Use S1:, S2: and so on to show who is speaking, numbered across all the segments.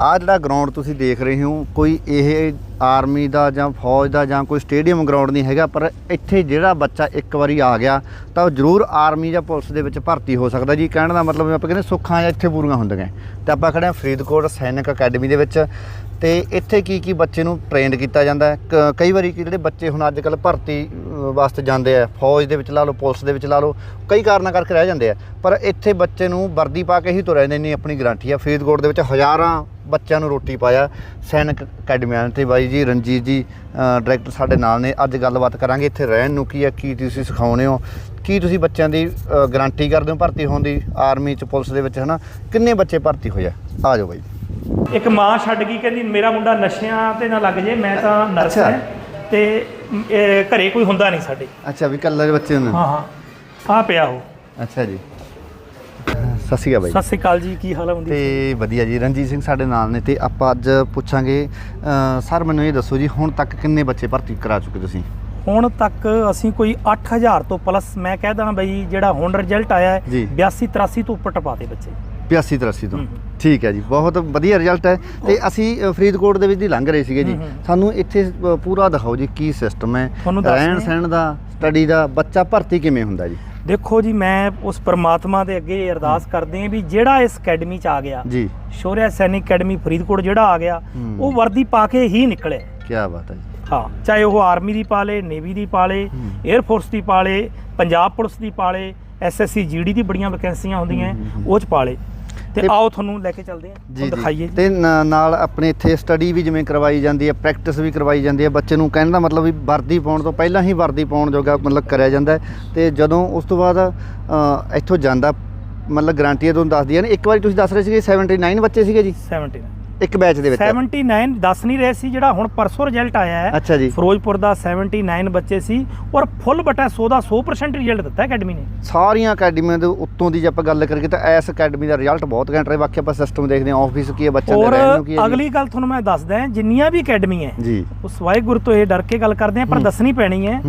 S1: ਆ ਜਿਹੜਾ ਗਰਾਊਂਡ ਤੁਸੀਂ ਦੇਖ ਰਹੇ ਹੋ, ਕੋਈ ਇਹ ਆਰਮੀ ਦਾ ਜਾਂ ਫੌਜ ਦਾ ਜਾਂ ਕੋਈ ਸਟੇਡੀਅਮ ਗਰਾਊਂਡ ਨਹੀਂ ਹੈਗਾ, ਪਰ ਇੱਥੇ ਜਿਹੜਾ ਬੱਚਾ ਇੱਕ ਵਾਰੀ ਆ ਗਿਆ, ਤਾਂ ਉਹ ਜ਼ਰੂਰ ਆਰਮੀ ਜਾਂ ਪੁਲਿਸ ਦੇ ਵਿੱਚ ਭਰਤੀ ਹੋ ਸਕਦਾ ਜੀ। ਕਹਿਣ ਦਾ ਮਤਲਬ ਆਪਾਂ ਕਹਿੰਦੇ ਸੁੱਖਾਂ ਜਾਂ ਇੱਥੇ ਪੂਰੀਆਂ ਹੁੰਦੀਆਂ। ਤੇ ਆਪਾਂ ਖੜੇ ਹਾਂ ਫਰੀਦਕੋਟ ਸੈਨਿਕ ਅਕੈਡਮੀ ਦੇ ਵਿੱਚ। ਤੇ ਇੱਥੇ ਕੀ ਕੀ ਬੱਚੇ ਨੂੰ ਟ੍ਰੇਨਡ ਕੀਤਾ ਜਾਂਦਾ ਕ- ਕਈ ਵਾਰੀ ਕੀ ਜਿਹੜੇ ਬੱਚੇ ਹੁਣ ਅੱਜ ਕੱਲ ਭਰਤੀ ਵਾਸਤੇ ਜਾਂਦੇ ਆ। ਫੌਜ ਦੇ ਵਿੱਚ ਲਾ ਲਓ, ਪੁਲਿਸ ਦੇ ਵਿੱਚ ਲਾ ਲਓ, ਕਈ ਕਾਰਨਾਂ ਕਰਕੇ ਰਹਿ ਜਾਂਦੇ ਆ। ਪਰ ਇੱਥੇ ਬੱਚੇ ਨੂੰ ਵਰਦੀ ਪਾ ਕੇ ਹੀ ਤੁਰਿਆ ਜਾਂਦੇ ਨਹੀਂ ਆਪਣੀ ਗਰੰਟੀ ਆ। ਫਰੀਦਕੋਟ ਦੇ ਵਿੱਚ ਹਜ਼ਾਰਾਂ ਬੱਚਿਆਂ ਨੂੰ ਰੋਟੀ ਪਾਇਆ। ਸੈਨਿਕ ਅਕੈਡਮੀਆਂ ਤੇ ਬਾਈ ਜੀ ਰਣਜੀਤ ਜੀ ਡਾਇਰੈਕਟਰ ਸਾਡੇ ਨਾਲ ਨੇ। ਅੱਜ ਗੱਲਬਾਤ ਕਰਾਂਗੇ ਇੱਥੇ ਰਹਿਣ ਨੂੰ। ਕੀ ਆ ਕੀ ਤੁਸੀਂ ਸਿਖਾਉਨੇ ਹੋ? ਕੀ ਤੁਸੀਂ ਬੱਚਿਆਂ ਦੀ ਗਾਰੰਟੀ ਕਰਦੇ ਹੋ ਭਰਤੀ ਹੋਣ ਦੀ? ਆਰਮੀ ਚ ਪੁਲਿਸ ਦੇ ਵਿੱਚ ਹਨਾ? ਕਿੰਨੇ ਬੱਚੇ ਭਰਤੀ ਹੋਏ ਆ? ਆ ਜਾਓ ਬਾਈ।
S2: ਇੱਕ ਮਾਂ ਛੱਡ ਗਈ ਕਹਿੰਦੀ ਮੇਰਾ ਮੁੰਡਾ ਨਸ਼ਿਆਂ ਤੇ ਨਾ ਲੱਗ ਜੇ ਮੈਂ ਤਾਂ ਨਰਸ। ਹਾਂ। ਤੇ ਘਰੇ ਕੋਈ ਹੁੰਦਾ ਨਹੀਂ ਸਾਡੇ।
S1: ਅੱਛਾ ਵੀ ਕੱਲੇ ਬੱਚੇ ਹੁੰਦੇ
S2: ਹਾਂ ਹਾਂ। ਆ ਪਿਆ ਉਹ।
S1: ਅੱਛਾ ਜੀ। ਸਤਿ ਸ਼੍ਰੀ ਅਕਾਲ ਬਾਈ।
S2: ਸਤਿ ਸ੍ਰੀ ਅਕਾਲ ਜੀ ਕੀ ਹਾਲ ਹੈ ਹੁੰਦੀ
S1: ਤੇ ਵਧੀਆ ਜੀ ਰਣਜੀਤ ਸਿੰਘ ਸਾਡੇ ਨਾਲ ਨੇ ਤੇ ਆਪਾਂ ਅੱਜ ਪੁੱਛਾਂਗੇ ਸਰ ਮੈਨੂੰ ਇਹ ਦੱਸੋ ਜੀ ਹੁਣ ਤੱਕ ਕਿੰਨੇ ਬੱਚੇ ਭਰਤੀ ਕਰਾ ਚੁੱਕੇ ਤੁਸੀਂ?
S2: ਹੁਣ ਤੱਕ ਅਸੀਂ ਕੋਈ 8000 ਤੋਂ ਪਲੱਸ ਮੈਂ ਕਹਿ ਦਣਾ ਬਈ ਜਿਹੜਾ ਹੁਣ ਰਿਜ਼ਲਟ ਆਇਆ ਹੈ
S1: ਜੀ।
S2: 82 83 ਤੋਂ ਉੱਪਰ ਟਪਾਤੇ ਬੱਚੇ।
S1: 82 83 ਤੋਂ। ਠੀਕ ਹੈ ਜੀ ਬਹੁਤ ਵਧੀਆ ਰਿਜ਼ਲਟ ਹੈ। ਤੇ ਅਸੀਂ ਫਰੀਦਕੋਟ ਦੇ ਵਿੱਚ ਦੀ ਲੰਘ ਰਹੇ ਸੀਗੇ ਜੀ। ਸਾਨੂੰ ਇੱਥੇ ਪੂਰਾ ਦਿਖਾਓ ਜੀ ਕੀ ਸਿਸਟਮ ਹੈ। ਰਹਿਣ। ਸਹਿਣ ਦਾ ਸਟੱਡੀ ਦਾ ਬੱਚਾ ਭਰਤੀ ਕਿਵੇਂ ਹੁੰਦਾ ਜੀ?
S2: ਦੇਖੋ ਜੀ ਮੈਂ ਉਸ ਪਰਮਾਤਮਾ ਦੇ ਅੱਗੇ ਅਰਦਾਸ ਕਰਦੇ ਹਾਂ ਵੀ ਜਿਹੜਾ ਇਸ ਅਕੈਡਮੀ ਚ ਆ ਗਿਆ
S1: ਜੀ
S2: ਸ਼ੌਰਿਆ ਸੈਨਿਕ ਅਕੈਡਮੀ ਫਰੀਦਕੋਟ ਜਿਹੜਾ ਆ ਗਿਆ। ਉਹ ਵਰਦੀ ਪਾ ਕੇ ਹੀ ਨਿਕਲਿਆ
S1: ਕੀ ਬਾਤ ਹੈ ਜੀ
S2: ਹਾਂ ਚਾਹੇ ਉਹ ਆਰਮੀ ਦੀ ਪਾਲੇ ਨੇਵੀ ਦੀ ਪਾਲੇ। 에ਅਰ ਫੋਰਸ ਦੀ ਪਾਲੇ ਪੰਜਾਬ ਪੁਲਿਸ ਦੀ ਪਾਲੇ ਐਸਐਸਸੀ ਜੀਡੀ ਦੀ ਬੜੀਆਂ ਵੈਕੈਂਸੀਆਂ ਹੁੰਦੀਆਂ। ਉਹ ਚ ਪਾਲੇ ਤੇ ਆਓ ਤੁਹਾਨੂੰ ਲੈ ਕੇ ਚੱਲਦੇ ਤੁਹਾਨੂੰ ਦਿਖਾਈਏ।
S1: ਤੇ ਨਾਲ ਆਪਣੇ ਇੱਥੇ ਸਟੱਡੀ ਵੀ ਜਿਵੇਂ ਕਰਵਾਈ ਜਾਂਦੀ ਹੈ ਪ੍ਰੈਕਟਿਸ ਵੀ ਕਰਵਾਈ ਜਾਂਦੀ ਹੈ। ਬੱਚੇ ਨੂੰ ਕਹਿਣ ਦਾ ਮਤਲਬ ਵੀ ਵਰਦੀ ਪਾਉਣ ਤੋਂ ਪਹਿਲਾਂ ਹੀ ਵਰਦੀ ਪਾਉਣ ਜੋਗਾ ਮਤਲਬ ਕਰਿਆ ਜਾਂਦਾ ਤੇ ਜਦੋਂ ਉਸ ਤੋਂ ਬਾਅਦ ਇੱਥੋਂ ਜਾਂਦਾ ਮਤਲਬ ਗਾਰੰਟੀ ਤੁਹਾਨੂੰ ਦੱਸਦੀ ਹੈ ਨਾ ਇੱਕ ਵਾਰੀ ਤੁਸੀਂ ਦੱਸ ਰਹੇ ਸੀਗੇ 79 ਬੱਚੇ ਸੀਗੇ ਜੀ?
S2: 79
S1: ਇੱਕ ਬੈਚ ਦੇ ਵਿੱਚ।
S2: 79 ਦੱਸ ਨਹੀਂ ਰਹੇ ਸੀ ਜਿਹੜਾ ਹੁਣ ਪਰਸੋਂ ਰਿਜ਼ਲਟ ਆਇਆ ਹੈ।
S1: ਅੱਛਾ ਜੀ।
S2: ਫਿਰੋਜ਼ਪੁਰ ਦਾ 79 ਬੱਚੇ ਸੀ ਔਰ ਫੁੱਲ ਬਟਾ 100 ਦਾ 100% ਰਿਜ਼ਲਟ ਦਿੱਤਾ ਅਕੈਡਮੀ ਨੇ।
S1: ਸਾਰੀਆਂ ਅਕੈਡਮੀਆਂ ਦੇ ਉੱਤੋਂ ਦੀ ਜੇ ਆਪਾਂ ਗੱਲ ਕਰੀਏ ਤਾਂ ਇਸ ਅਕੈਡਮੀ ਦਾ ਰਿਜ਼ਲਟ ਬਹੁਤ ਘੈਂਟ ਰਿਹਾ। ਬਾਕੀ ਆਪਾਂ ਸਿਸਟਮ ਦੇਖਦੇ ਹਾਂ ਆਫਿਸ ਕੀ ਹੈ ਬੱਚਿਆਂ ਦੇ ਰਹਿਣ ਨੂੰ ਕੀ ਹੈ।
S2: ਅਗਲੀ ਗੱਲ ਤੁਹਾਨੂੰ ਮੈਂ ਦੱਸਦਾ ਜਿੰਨੀਆਂ ਵੀ ਅਕੈਡਮੀ ਹੈ
S1: ਜੀ।
S2: ਉਸ ਵਾਹਿਗੁਰੂ ਤੋਂ ਇਹ ਡਰ ਕੇ ਗੱਲ ਕਰਦੇ ਆ ਪਰ। ਦੱਸਣੀ ਪੈਣੀ ਹੈ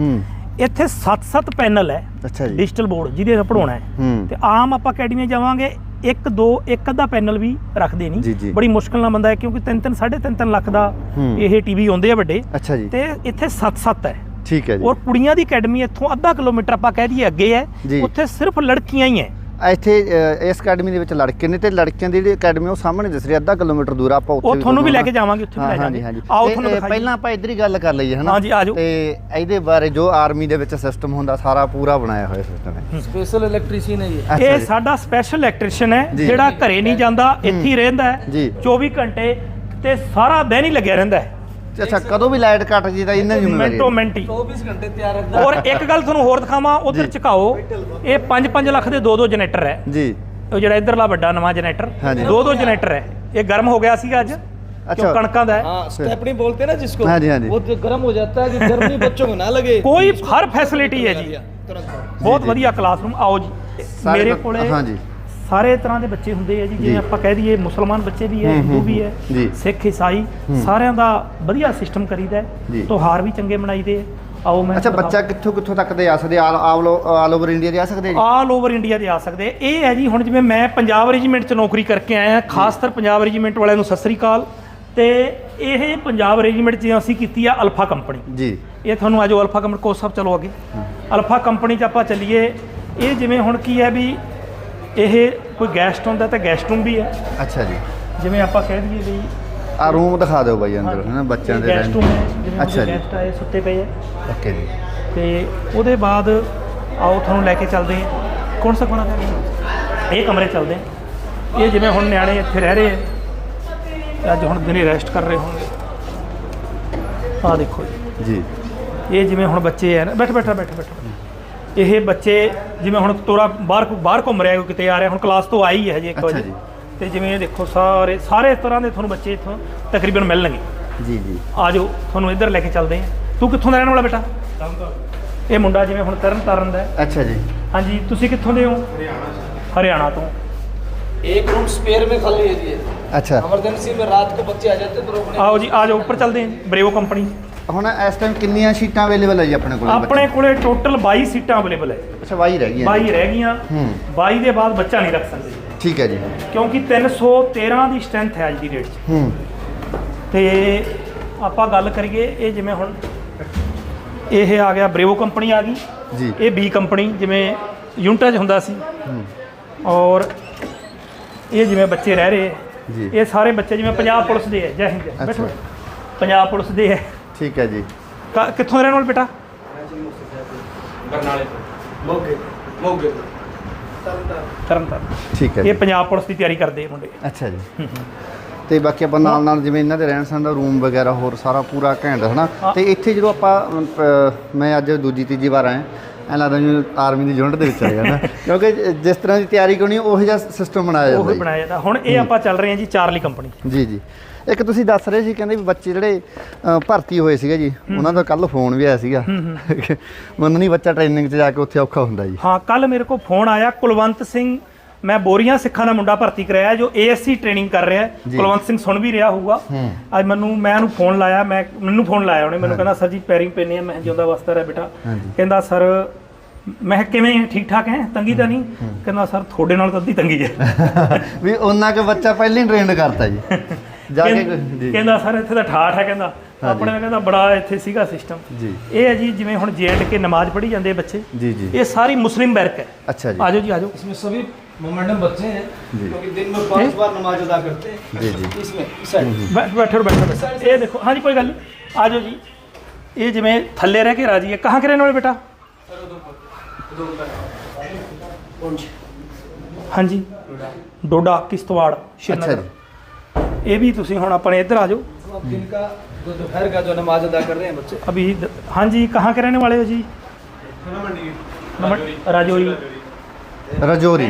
S2: ਇੱਥੇ 7-7 ਪੈਨਲ ਹੈ
S1: ਅੱਛਾ ਜੀ।
S2: ਡਿਜੀਟਲ ਬੋਰਡ ਜਿਹਦੇ ਨਾਲ ਪੜਾਉਣਾ ਹੈ।
S1: ਹੂੰ।
S2: ਤੇ ਆਮ ਆਪਾਂ ਅਕੈਡਮੀ ਜਾਵਾਂਗੇ ਇੱਕ ਦੋ ਇੱਕ ਅੱਧਾ ਪੈਨਲ ਵੀ ਰੱਖਦੇ। ਨਹੀਂ। ਬੜੀ ਮੁਸ਼ਕਲ ਨਾਲ ਬੰਦਾ ਹੈ ਕਿਉਂਕਿ 3-3 3.5 ਲੱਖ ਦਾ। ਇਹ ਟੀਵੀ ਆਉਂਦੇ ਆ ਵੱਡੇ।
S1: ਅੱਛਾ ਜੀ।
S2: ਤੇ ਇੱਥੇ 7-7 ਹੈ।
S1: ਠੀਕ ਹੈ ਜੀ।
S2: ਔਰ ਕੁੜੀਆਂ ਦੀ ਅਕੈਡਮੀ ਇੱਥੋਂ ਅੱਧਾ ਕਿਲੋਮੀਟਰ ਆਪਾਂ ਕਹਿ ਦਈਏ ਅੱਗੇ। ਹੈ। ਉੱਥੇ ਸਿਰਫ ਲੜਕੀਆਂ ਹੀ ਹੈ।
S1: ਇੱਥੇ ਇਸ ਅਕੈਡਮੀ ਦੇ ਵਿੱਚ ਲੜਕੇ ਨੇ ਤੇ ਲੜਕਿਆਂ ਦੀ ਜਿਹੜੀ ਅਕੈਡਮੀ ਉਹ ਸਾਹਮਣੇ ਦਿਸ ਰਹੀ ਹੈ, ਅੱਧਾ ਕਿਲੋਮੀਟਰ ਦੂਰ ਆਪਾਂ ਉੱਥੇ
S2: ਉਹ ਤੁਹਾਨੂੰ ਵੀ ਲੈ। ਕੇ ਜਾਵਾਂਗੇ ਉੱਥੇ ਵੀ ਲੈ ਜਾਵਾਂਗੇ
S1: ਹਾਂਜੀ
S2: ਆਓ
S1: ਤੇ,
S2: ਤੁਹਾਨੂੰ ਦਿਖਾਈਏ
S1: ਪਹਿਲਾਂ ਆਪਾਂ ਇੱਧਰ ਹੀ ਗੱਲ ਕਰ ਲਈਏ ਹਨਾ
S2: ਹਾਂਜੀ, ਆ ਜਾਓ।
S1: ਤੇ ਇਹਦੇ ਬਾਰੇ ਜੋ ਆਰਮੀ ਦੇ ਵਿੱਚ ਸਿਸਟਮ ਹੁੰਦਾ ਸਾਰਾ ਪੂਰਾ ਬਣਾਇਆ ਹੋਇਆ ਸਿਸਟਮ ਹੈ
S3: ਸਪੈਸ਼ਲ ਇਲੈਕਟ੍ਰੀਸ਼ੀਅਨ ਹੈ ਇਹ।
S2: ਸਾਡਾ ਸਪੈਸ਼ਲ ਇਲੈਕਟ੍ਰੀਸ਼ੀਅਨ ਹੈ। ਜਿਹੜਾ ਘਰੇ ਨਹੀਂ ਜਾਂਦਾ ਇੱਥੇ ਹੀ ਰਹਿੰਦਾ ਹੈ
S1: ਜੀ।
S2: 24 ਘੰਟੇ ਤੇ ਸਾਰਾ ਦਿਨ ਹੀ ਲੱਗਿਆ ਰਹਿੰਦਾ ਹੈ
S1: ਅੱਛਾ ਕਦੋਂ ਵੀ ਲਾਈਟ ਕੱਟ ਜੀ ਤਾਂ ਇਹਨਾਂ ਦੀ ਜ਼ਿੰਮੇਵਾਰੀ
S2: ਮਿੰਟੋ
S1: ਹੈ।
S2: ਮਿੰਟ ਹੀ
S3: 24 ਘੰਟੇ ਤਿਆਰ ਰੱਖਦਾ
S2: ਔਰ ਇੱਕ ਗੱਲ ਤੁਹਾਨੂੰ ਹੋਰ ਦਿਖਾਵਾਂ ਉਧਰ
S1: ਜੀ।
S2: ਝਕਾਓ ਇਹ 5-5 ਲੱਖ ਦੇ ਦੋ ਦੋ ਜਨਰੇਟਰ ਹੈ
S1: ਜੀ
S2: ਉਹ ਜਿਹੜਾ ਇਧਰਲਾ ਵੱਡਾ ਨਵਾਂ ਜਨਰੇਟਰ
S1: ਹਾਂਜੀ।
S2: ਦੋ ਦੋ ਜਨਰੇਟਰ ਹੈ ਇਹ ਗਰਮ ਹੋ ਗਿਆ ਸੀਗਾ ਅੱਜ
S1: ਅੱਛਾ।
S2: ਕਿਉਂ ਕਣਕਾਂ ਦਾ ਹੈ
S3: हाँ स्टेपनी बोलते हैं ना जिसको
S1: हाँ जी, हाँ जी।
S3: वो जो गर्म हो जाता है कि गर्मी बच्चों को ना लगे
S2: ਕੋਈ ਹਰ ਫੈਸਿਲਿਟੀ ਹੈ ਜੀ
S3: तुरंत
S2: ਬਹੁਤ
S1: ਜੀ।
S2: ਵਧੀਆ ਕਲਾਸਰੂਮ ਆਓ ਜੀ
S1: ਸਾਰੇ
S2: ਮੇਰੇ
S1: ਬ-
S2: ਕੋਲੇ
S1: ਹਾਂਜੀ।
S2: ਸਾਰੇ ਤਰ੍ਹਾਂ ਦੇ ਬੱਚੇ ਹੁੰਦੇ ਆ ਜੀ। ਜਿਵੇਂ ਆਪਾਂ ਕਹਿ ਦਈਏ ਮੁਸਲਮਾਨ ਬੱਚੇ ਵੀ ਹੈ ਹਿੰਦੂ ਵੀ ਹੈ। ਸਿੱਖ ਈਸਾਈ। ਸਾਰਿਆਂ ਦਾ ਵਧੀਆ ਸਿਸਟਮ ਕਰੀਦਾ ਤਿਉਹਾਰ ਵੀ ਚੰਗੇ ਮਨਾਈਦੇ ਆ। ਆਓ ਮੈਂ
S1: ਅੱਛਾ ਬੱਚਾ ਕਿੱਥੋਂ ਕਿੱਥੋਂ ਤੱਕ ਦੇ ਆ ਸਕਦੇ? ਆਲ ਆਲ ਆਲ ਓਵਰ ਇੰਡੀਆ ਦੇ ਆ ਸਕਦੇ ਜੀ?
S2: ਆਲ ਓਵਰ ਇੰਡੀਆ ਦੇ ਆ ਸਕਦੇ ਇਹ ਹੈ ਜੀ ਹੁਣ ਜਿਵੇਂ ਮੈਂ ਪੰਜਾਬ ਰੈਜੀਮੈਂਟ 'ਚ ਨੌਕਰੀ ਕਰਕੇ ਆਇਆ ਖਾਸ ਕਰ ਪੰਜਾਬ ਰੈਜੀਮੈਂਟ ਵਾਲਿਆਂ ਨੂੰ ਸਤਿ ਸ੍ਰੀ ਅਕਾਲ। ਤੇ ਇਹ ਪੰਜਾਬ ਰੈਜੀਮੈਂਟ 'ਚ ਅਸੀਂ ਕੀਤੀ ਆ ਅਲਫਾ ਕੰਪਨੀ।
S1: ਜੀ।
S2: ਇਹ ਤੁਹਾਨੂੰ ਆਜੋ ਅਲਫਾ ਕੰਪਨੀ ਕੋਚ ਸਾਹਿਬ ਚਲੋ ਅੱਗੇ। ਅਲਫਾ ਕੰਪਨੀ 'ਚ ਆਪਾਂ ਚੱਲੀਏ। ਇਹ ਜਿਵੇਂ ਹੁਣ ਕੀ ਹੈ ਵੀ ਇਹ ਕੋਈ ਗੈਸਟ ਹੁੰਦਾ ਤਾਂ ਗੈਸਟ ਰੂਮ ਵੀ ਹੈ।
S1: ਅੱਛਾ ਜੀ।
S2: ਜਿਵੇਂ ਆਪਾਂ ਕਹਿ ਦਈਏ ਵੀ
S1: ਆ ਰੂਮ ਦਿਖਾ ਦਿਓ ਬਾਈ ਅੰਦਰ ਹੈ ਨਾ ਬੱਚਿਆਂ ਦੇ
S2: ਗੈਸਟ ਰੂਮ ਹੈ ਜਿਵੇਂ
S1: ਅੱਛਾ ਜੀ।
S2: ਗੈਸਟ ਆਏ ਸੁੱਤੇ ਪਏ ਹੈ।
S1: ਓਕੇ ਜੀ।
S2: ਤੇ ਉਹਦੇ ਬਾਅਦ ਆਓ ਤੁਹਾਨੂੰ ਲੈ ਕੇ ਚੱਲਦੇ ਹਾਂ। ਕੌਣ ਸਾ ਕੋਣਾ ਹੈ ਇਹ ਕਮਰੇ ਚੱਲਦੇ ਹਾਂ। ਇਹ ਜਿਵੇਂ ਹੁਣ ਨਿਆਣੇ ਇੱਥੇ ਰਹਿ ਰਹੇ ਆ ਅੱਜ ਹੁਣ ਦਿਨੇ ਰੈਸਟ ਕਰ ਰਹੇ ਹੋਣਗੇ। ਆਹ ਦੇਖੋ ਜੀ।
S1: ਜੀ।
S2: ਇਹ ਜਿਵੇਂ ਹੁਣ ਬੱਚੇ ਆ ਨਾ ਬੈਠ ਬੈਠਾ ਬੈਠ ਬੈਠ। ਇਹ ਬੱਚੇ ਜਿਵੇਂ ਹੁਣ ਤੋਰਾ ਬਾਹਰ ਬਾਹਰ ਘੁੰਮ ਰਿਹਾ ਕੋਈ ਕਿਤੇ ਆ ਰਿਹਾ ਹੁਣ ਕਲਾਸ ਤੋਂ ਆਈ ਹੈ ਹਜੇ 1
S1: ਅੱਛਾ
S2: ਵਜੇ
S1: ਜੀ।
S2: ਤੇ ਜਿਵੇਂ ਇਹ ਦੇਖੋ ਸਾਰੇ ਸਾਰੇ ਤਰ੍ਹਾਂ ਦੇ ਤੁਹਾਨੂੰ ਬੱਚੇ ਇੱਥੋਂ ਤਕਰੀਬਨ ਮਿਲਣਗੇ
S1: ਜੀ ਜੀ
S2: ਆ ਜਾਓ ਤੁਹਾਨੂੰ ਇੱਧਰ ਲੈ ਕੇ ਚੱਲਦੇ ਹਾਂ ਤੂੰ ਕਿੱਥੋਂ ਦਾ ਰਹਿਣ ਵਾਲਾ ਬੇਟਾ ਇਹ ਮੁੰਡਾ ਜਿਵੇਂ ਹੁਣ ਤਰਨ ਤਾਰਨ ਦਾ ਹੈ।
S1: ਅੱਛਾ ਜੀ
S2: ਹਾਂਜੀ ਤੁਸੀਂ ਕਿੱਥੋਂ ਦੇ ਹੋ ਹਰਿਆਣਾ ਹਰਿਆਣਾ ਤੋਂ
S3: एक रूम स्पेयर में खाली है जी
S1: ਅੱਛਾ
S3: इमरजेंसी में रात को बच्चे आ जाते हैं तो रोकने
S2: ਆਓ ਜੀ ਆ ਜਾਓ ਉੱਪਰ ਚੱਲਦੇ ਹਾਂ ਬਰੇਵੋ ਕੰਪਨੀ
S1: ਹੁਣ ਇਸ ਟਾਈਮ ਕਿੰਨੀਆਂ ਸੀਟਾਂ ਅਵੇਲੇਬਲ ਹੈ ਜੀ ਆਪਣੇ ਕੋਲ
S2: ਆਪਣੇ ਕੋਲੇ ਟੋਟਲ 22 ਸੀਟਾਂ ਅਵੇਲੇਬਲ ਹੈ
S1: ਅੱਛਾ ਵਾਈ ਰਹਿ ਗਈਆਂ।
S2: 22 ਰਹਿ ਗਈਆਂ।
S1: ਹੂੰ।
S2: 22 ਦੇ ਬਾਅਦ ਬੱਚਾ ਨਹੀਂ ਰੱਖ ਸਕਦੇ।
S1: ਠੀਕ ਹੈ ਜੀ।
S2: ਕਿਉਂਕਿ 313 ਦੀ ਸਟਰੈਂਥ ਹੈ ਅੱਜ ਦੀ ਡੇਟ 'ਚ।
S1: ਹੂੰ।
S2: ਤੇ ਆਪਾਂ ਗੱਲ ਕਰੀਏ ਇਹ ਜਿਵੇਂ ਹੁਣ ਇਹ ਆ ਗਿਆ ਬ੍ਰੇਵੋ ਕੰਪਨੀ ਆ ਗਈ।
S1: ਜੀ।
S2: ਇਹ ਬੀ ਕੰਪਨੀ ਜਿਵੇਂ ਯੂਨਿਟਾਂ 'ਚ ਹੁੰਦਾ ਸੀ। ਔਰ ਇਹ ਜਿਵੇਂ ਬੱਚੇ ਰਹਿ ਰਹੇ।
S1: ਜੀ।
S2: ਇਹ ਸਾਰੇ ਬੱਚੇ ਜਿਵੇਂ ਪੰਜਾਬ ਪੁਲਿਸ ਦੇ ਹੈ। ਜੈ ਹਿੰਦ। ਬੈਠੋ। ਪੰਜਾਬ ਪੁਲਿਸ ਦੇ ਹੈ।
S1: ਠੀਕ ਹੈ ਜੀ।
S2: ਕਿੱਥੋਂ ਦੇ ਰਹਿਣ ਵਾਲੇ ਬੇਟਾ?
S3: ਬਰਨਾਲੇ ਤੋਂ।
S2: ਮੋਗੇ। ਮੋਗੇ ਤੋਂ। ਤਰਨਤਾਰਨ। ਤਰਨਤਾਰਨ।
S1: ਠੀਕ ਹੈ
S2: ਇਹ ਪੰਜਾਬ ਪੁਲਿਸ ਦੀ ਤਿਆਰੀ ਕਰਦੇ ਮੁੰਡੇ।
S1: ਅੱਛਾ ਜੀ। ਤੇ ਬਾਕੀ ਆਪਾਂ ਨਾਲ ਨਾਲ ਜਿਵੇਂ ਇਹਨਾਂ ਦੇ ਰਹਿਣ ਸਹਿਣ ਰੂਮ ਵਗੈਰਾ ਤੇ ਇੱਥੇ ਜਦੋਂ ਆਪਾਂ ਮੈਂ ਅੱਜ ਦੂਜੀ ਤੀਜੀ ਵਾਰ ਆਇਆ ਐ ਲੱਗਦਾ ਜਿਵੇਂ ਆਰਮੀ ਦੀ ਯੂਨਿਟ ਦੇ ਵਿੱਚ ਆ ਜਾਣਾ ਕਿਉਂਕਿ ਜਿਸ ਤਰ੍ਹਾਂ ਦੀ ਤਿਆਰੀ ਕਰਨੀ ਉਹੋ ਜਿਹਾ ਸਿਸਟਮ ਬਣਾਇਆ
S2: ਉਹ ਬਣਾਇਆ ਜਾਂਦਾ। ਹੁਣ ਇਹ ਆਪਾਂ ਚੱਲ ਰਹੇ ਹਾਂ ਜੀ ਚਾਰਲੀ ਕੰਪਨੀ।
S1: ਜੀ ਜੀ। ਇੱਕ ਤੁਸੀਂ ਦੱਸ ਰਹੇ ਸੀ ਕਹਿੰਦੇ ਵੀ ਬੱਚੇ ਜਿਹੜੇ ਅ, ਭਰਤੀ ਹੋਏ ਸੀਗੇ ਜੀ ਉਹਨਾਂ ਦਾ ਕੱਲ ਫੋਨ ਵੀ ਆਇਆ ਸੀਗਾ। ਮੈਨੂੰ ਨਹੀਂ ਬੱਚਾ ਟ੍ਰੇਨਿੰਗ 'ਚ ਜਾ ਕੇ ਉੱਥੇ ਔਖਾ ਹੁੰਦਾ ਜੀ।
S2: ਹਾਂ ਕੱਲ ਮੇਰੇ ਕੋਲ ਫੋਨ ਆਇਆ ਕੁਲਵੰਤ ਸਿੰਘ ਮੈਂ ਬੋਰੀਆਂ ਸਿੱਖਾਂ ਦਾ ਮੁੰਡਾ ਭਰਤੀ ਕਰਾਇਆ ਜੋ ਏਐਸਸੀ ਟ੍ਰੇਨਿੰਗ ਕਰ ਰਿਹਾ ਹੈ।
S1: ਜੀ।
S2: ਕੁਲਵੰਤ ਸਿੰਘ ਸੁਣ ਵੀ ਰਿਹਾ ਹੋਊਗਾ। ਅੱਜ ਮੈਨੂੰ ਮੈਂ ਉਹਨੂੰ ਫੋਨ ਲਾਇਆ ਮੈਂ ਮੈਨੂੰ ਫੋਨ ਲਾਇਆ ਉਹਨੇ ਮੈਨੂੰ ਕਹਿੰਦਾ ਸਰ ਜੀ ਪੈਰਿੰਗ ਪੈਨੇ ਆ ਮੈਂ ਕਿਹਾ, ਜਿਉਂਦਾ ਵਸਦਾ ਰਹਿ ਬੇਟਾ। ਕਹਿੰਦਾ ਸਰ ਮੈਂ ਕਿਹਾ, ਕਿਵੇਂ ਹੈ? ਠੀਕ ਠਾਕ ਹੈ? ਤੰਗੀ ਤਾਂ ਨਹੀਂ? ਕਹਿੰਦਾ ਸਰ ਤੁਹਾਡੇ ਨਾਲ ਤਾਂ ਅੱਧੀ ਤੰਗੀ ਹੈ।
S1: ਵੀ ਉਹਨਾਂ ਕੇ ਬੱਚਾ ਪਹਿਲਾਂ ਹੀ ਟ੍ਰੇਨਡ ਕਰਤਾ ਜੀ। ਜਾ ਕੇ
S2: ਕਹਿੰਦਾ-
S1: ਜੀ
S2: ਕਹਿੰਦਾ ਸਰ ਇੱਥੇ ਤਾਂ ਠਾਠ ਹੈ ਕਹਿੰਦਾ ਆਪਣੇ ਦਾ ਕਹਿੰਦਾ ਬੜਾ ਇੱਥੇ ਸੀਗਾ ਸਿਸਟਮ
S1: ਜੀ
S2: ਇਹ ਹੈ ਜੀ ਜਿਵੇਂ ਹੁਣ ਜੇਐਂਡ ਕੇ ਨਮਾਜ਼ ਪੜ੍ਹੀ ਜਾਂਦੇ ਆ ਬੱਚੇ
S1: ਜੀ ਜੀ
S2: ਇਹ ਸਾਰੀ ਮੁਸਲਿਮ ਬੈਰਕ ਹੈ
S1: ਅੱਛਾ ਜੀ
S2: ਆਜੋ ਜੀ ਆਜੋ
S3: इसमें सभी मोमेंटम बच्चे हैं
S1: जी।
S3: क्योंकि दिन में पांच बार नमाज अदा करते हैं
S1: जी जी
S3: इसमें इस साइड
S2: ਬੈ- ਬੈਠੋ ਬੈਠੋ ਬੈਠੋ ਇਹ ਦੇਖੋ ਹਾਂਜੀ ਕੋਈ ਗੱਲ ਨਹੀਂ ਆਜੋ ਜੀ ਇਹ ਜਿਵੇਂ ਥੱਲੇ ਰਹਿ ਕੇ ਰਾਜੀ ਹੈ ਕਹਾਂ ਕੇ ਰਹਿਣ ਵਾਲੇ ਬੇਟਾ ਹਾਂਜੀ ਡੋਡਾ ਕਿਸ਼ਤਵਾੜ
S1: ਅੱਛਾ
S2: ਸ਼੍ਰੀਨਗਰ
S1: ਜੀ
S2: ਇਹ ਵੀ ਤੁਸੀਂ ਹੁਣ ਆਪਣੇ ਇੱਧਰ ਆ ਜਾਓ
S3: अब दिन का जो दोपहर का जो नमाज अदा कर रहे हैं बच्चे
S2: अभी द- हाँ जी कहाँ के रहने वाले हो जी नमन- राजौरी
S1: ਰਜੋਰੀ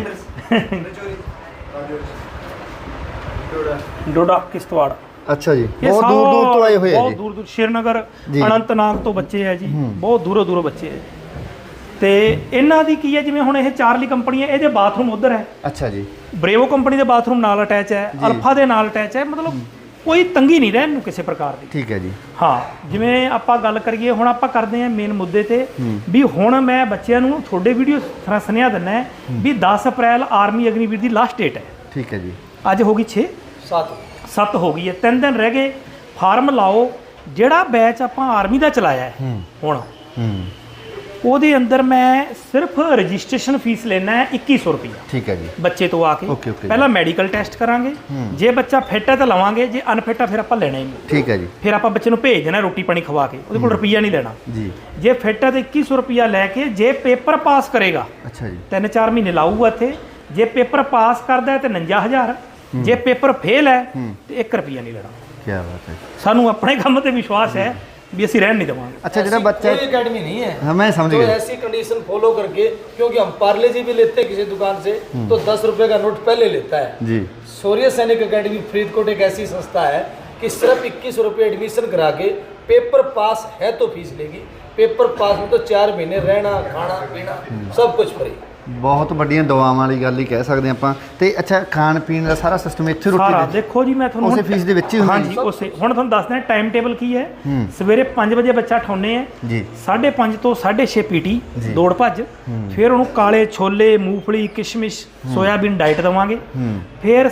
S2: डोडा किश्तवाड़
S1: ਅੱਛਾ ਜੀ
S2: ਇਹ
S1: ਬਹੁਤ ਦੂਰ ਦੂਰ ਤੋਂ ਆਏ ਹੋਏ ਆ
S2: ਬਹੁਤ
S1: ਜੀ
S2: ਦੂਰ ਦੂਰ ਸ਼੍ਰੀਨਗਰ
S1: ਜੀ।
S2: ਅਨੰਤਨਾਗ ਤੋਂ ਬੱਚੇ ਹੈ ਜੀ ਬਹੁਤ ਦੂਰੋਂ ਦੂਰੋਂ ਬੱਚੇ ਹੈ ਤੇ ਇਹਨਾਂ ਦੀ ਕੀ ਹੈ ਜਿਵੇਂ ਹੁਣ ਇਹ ਚਾਰਲੀ ਕੰਪਨੀ ਹੈ ਇਹਦੇ ਬਾਥਰੂਮ ਉਧਰ ਹੈ।
S1: ਅੱਛਾ ਜੀ।
S2: ਬ੍ਰੇਵੋ ਕੰਪਨੀ ਦੇ ਬਾਥਰੂਮ ਨਾਲ ਅਟੈਚ ਹੈ। ਅਲਫਾ ਦੇ ਨਾਲ ਅਟੈਚ ਹੈ ਮਤਲਬ ਕੋਈ ਤੰਗੀ ਨਹੀਂ ਰਹਿਣ ਨੂੰ ਕਿਸੇ ਪ੍ਰਕਾਰ ਦੀ।
S1: ਠੀਕ ਹੈ ਜੀ।
S2: ਹਾਂ ਜਿਵੇਂ ਆਪਾਂ ਗੱਲ ਕਰੀਏ ਹੁਣ ਆਪਾਂ ਕਰਦੇ ਹਾਂ ਮੇਨ ਮੁੱਦੇ ਤੇ ਵੀ ਹੁਣ ਮੈਂ ਬੱਚਿਆਂ ਨੂੰ ਤੁਹਾਡੇ ਵੀਡੀਓ ਥਰਾ ਸੁਨੇਹਾ ਦਿੰਦਾ ਹੈ ਵੀ 10 ਅਪ੍ਰੈਲ ਆਰਮੀ ਅਗਨੀਵੀਰ ਦੀ ਲਾਸਟ ਡੇਟ ਹੈ।
S1: ਠੀਕ ਹੈ ਜੀ।
S2: ਅੱਜ ਹੋ ਗਈ 6
S3: सात
S2: 7 ਹੋ ਗਈ ਹੈ। ਤਿੰਨ ਦਿਨ ਰਹਿ ਗਏ। ਫਾਰਮ ਲਾਓ ਜਿਹੜਾ ਬੈਚ ਆਪਾਂ ਆਰਮੀ ਦਾ ਚਲਾਇਆ ਹੈ। ਹੁਣ।
S1: ਹੂੰ।
S2: ਉਹਦੇ ਅੰਦਰ ਮੈਂ ਸਿਰਫ ਰਜਿਸਟ੍ਰੇਸ਼ਨ ਫੀਸ ਲੈਣਾ ਹੈ 2100 ਰੁਪਏ
S1: ਠੀਕ ਹੈ ਜੀ।
S2: ਬੱਚੇ ਤੋਂ ਆ ਕੇ. ਪਹਿਲਾਂ ਮੈਡੀਕਲ ਟੈਸਟ ਕਰਾਂਗੇ। ਜੇ ਬੱਚਾ ਫਿੱਟ ਹੈ ਤਾਂ ਲਵਾਂਗੇ ਜੇ ਅਨਫਿੱਟ ਹੈ ਫਿਰ ਆਪਾਂ ਲੈਣਾ ਹੀ ਨਹੀਂ।
S1: ਠੀਕ ਹੈ ਜੀ।
S2: ਫਿਰ ਆਪਾਂ ਬੱਚੇ ਨੂੰ ਭੇਜ ਦੇਣਾ ਰੋਟੀ ਪਾਣੀ ਖਵਾ ਕੇ ਉਹਦੇ ਕੋਲ ਰੁਪਈਆ ਨਹੀਂ ਲੈਣਾ।
S1: ਜੀ।
S2: ਜੇ ਫਿੱਟ ਹੈ ਤਾਂ 2100 ਰੁਪਈਆ ਲੈ ਕੇ ਜੇ ਪੇਪਰ ਪਾਸ ਕਰੇਗਾ
S1: ਅੱਛਾ ਜੀ।
S2: 3-4 ਮਹੀਨੇ ਲਾਊਗਾ ਇੱਥੇ। ਜੇ ਪੇਪਰ ਪਾਸ ਕਰਦਾ ਹੈ ਤੇ 59000 ਜੇ ਪੇਪਰ ਫੇਲ ਹੈ ਤੇ 1 ਰੁਪਈਆ ਨਹੀਂ ਲੈਣਾ।
S1: ਕੀ ਬਾਤ ਹੈ।
S2: ਸਾਨੂੰ ਆਪਣੇ ਕੰਮ ਤੇ ਵਿਸ਼ਵਾਸ ਹੈ। ਵੀ ਅਸੀਂ ਰਹਿਣ ਨਹੀਂ ਦੇਵਾਂਗੇ
S1: ਅੱਛਾ ਜਿਹੜਾ
S3: ऐसी
S1: ਬੱਚਾ
S3: कोई एकेडमी नहीं है
S1: ਹਾਂ ਮੈਂ ਸਮਝ
S3: तो
S1: ਗਿਆ
S3: ऐसी कंडीशन फॉलो करके क्योंकि हम पार्ले जी भी लेते हैं किसी दुकान से तो दस रुपए का नोट पहले लेता है
S1: ਜੀ
S3: शौर्य सैनिक अकेडमी फरीदकोट एक ऐसी संस्था है कि सिर्फ इक्कीस रुपये एडमिशन करा के पेपर पास है तो फीस लेगी पेपर पास में तो चार महीने रहना खाना पीना सब कुछ फ्री
S1: ਬਹੁਤ ਵੱਡੀਆਂ ਦੁਆਵਾਂ ਵਾਲੀ ਗੱਲ ਹੀ ਕਹਿ ਸਕਦੇ ਆਪਾਂ। ਤੇ ਅੱਛਾ ਖਾਣ ਪੀਣ ਦਾ ਸਾਰਾ ਸਿਸਟਮ ਇੱਥੇ ਰੋਟੀ
S2: ਸਾਰਾ
S1: ਦੇ
S2: ਦੇਖੋ ਜੀ ਮੈਂ ਤੁਹਾਨੂੰ
S1: ਉਸੇ ਫੀਸ ਦੇ ਵਿੱਚ ਹੀ ਹੁੰਦਾ
S2: ਹਾਂਜੀ
S1: ਜੀ?
S2: ਉਸੇ ਹੁਣ ਤੁਹਾਨੂੰ ਦੱਸਦਾ ਟਾਈਮ ਟੇਬਲ ਕੀ ਹੈ? ਸਵੇਰੇ 5 ਵਜੇ ਬੱਚਾ ਠਾਉਨੇ ਹੈ
S1: ਜੀ।
S2: 5:30 ਤੋਂ 6:30 ਪੀਟੀ ਦੌੜ ਭੱਜ। ਫਿਰ ਉਹਨੂੰ ਕਾਲੇ ਛੋਲੇ ਮੂੰਗਫਲੀ ਕਿਸ਼ਮਿਸ਼ ਸੋਇਆਬੀਨ ਡਾਈਟ ਦਵਾਂਗੇ। ਫਿਰ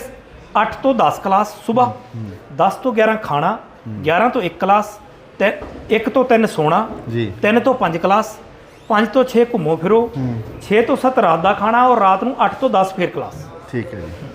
S2: 8 ਤੋਂ 10 ਕਲਾਸ ਸਵੇਰ 10 ਤੋਂ 11 ਖਾਣਾ 11 ਤੋਂ 1 ਕਲਾਸ ਤੇ 1 ਤੋਂ 3 ਸੋਣਾ
S1: ਜੀ।
S2: 3 ਤੋਂ 5 ਕਲਾਸ 5 ਤੋਂ 6 ਘੁੰਮੋ ਫਿਰੋ 6 ਤੋਂ 7 ਰਾਤ ਦਾ ਖਾਣਾ ਔਰ ਰਾਤ ਨੂੰ 8 ਤੋਂ 10 ਫਿਰ ਕਲਾਸ
S1: ਠੀਕ ਹੈ ਜੀ।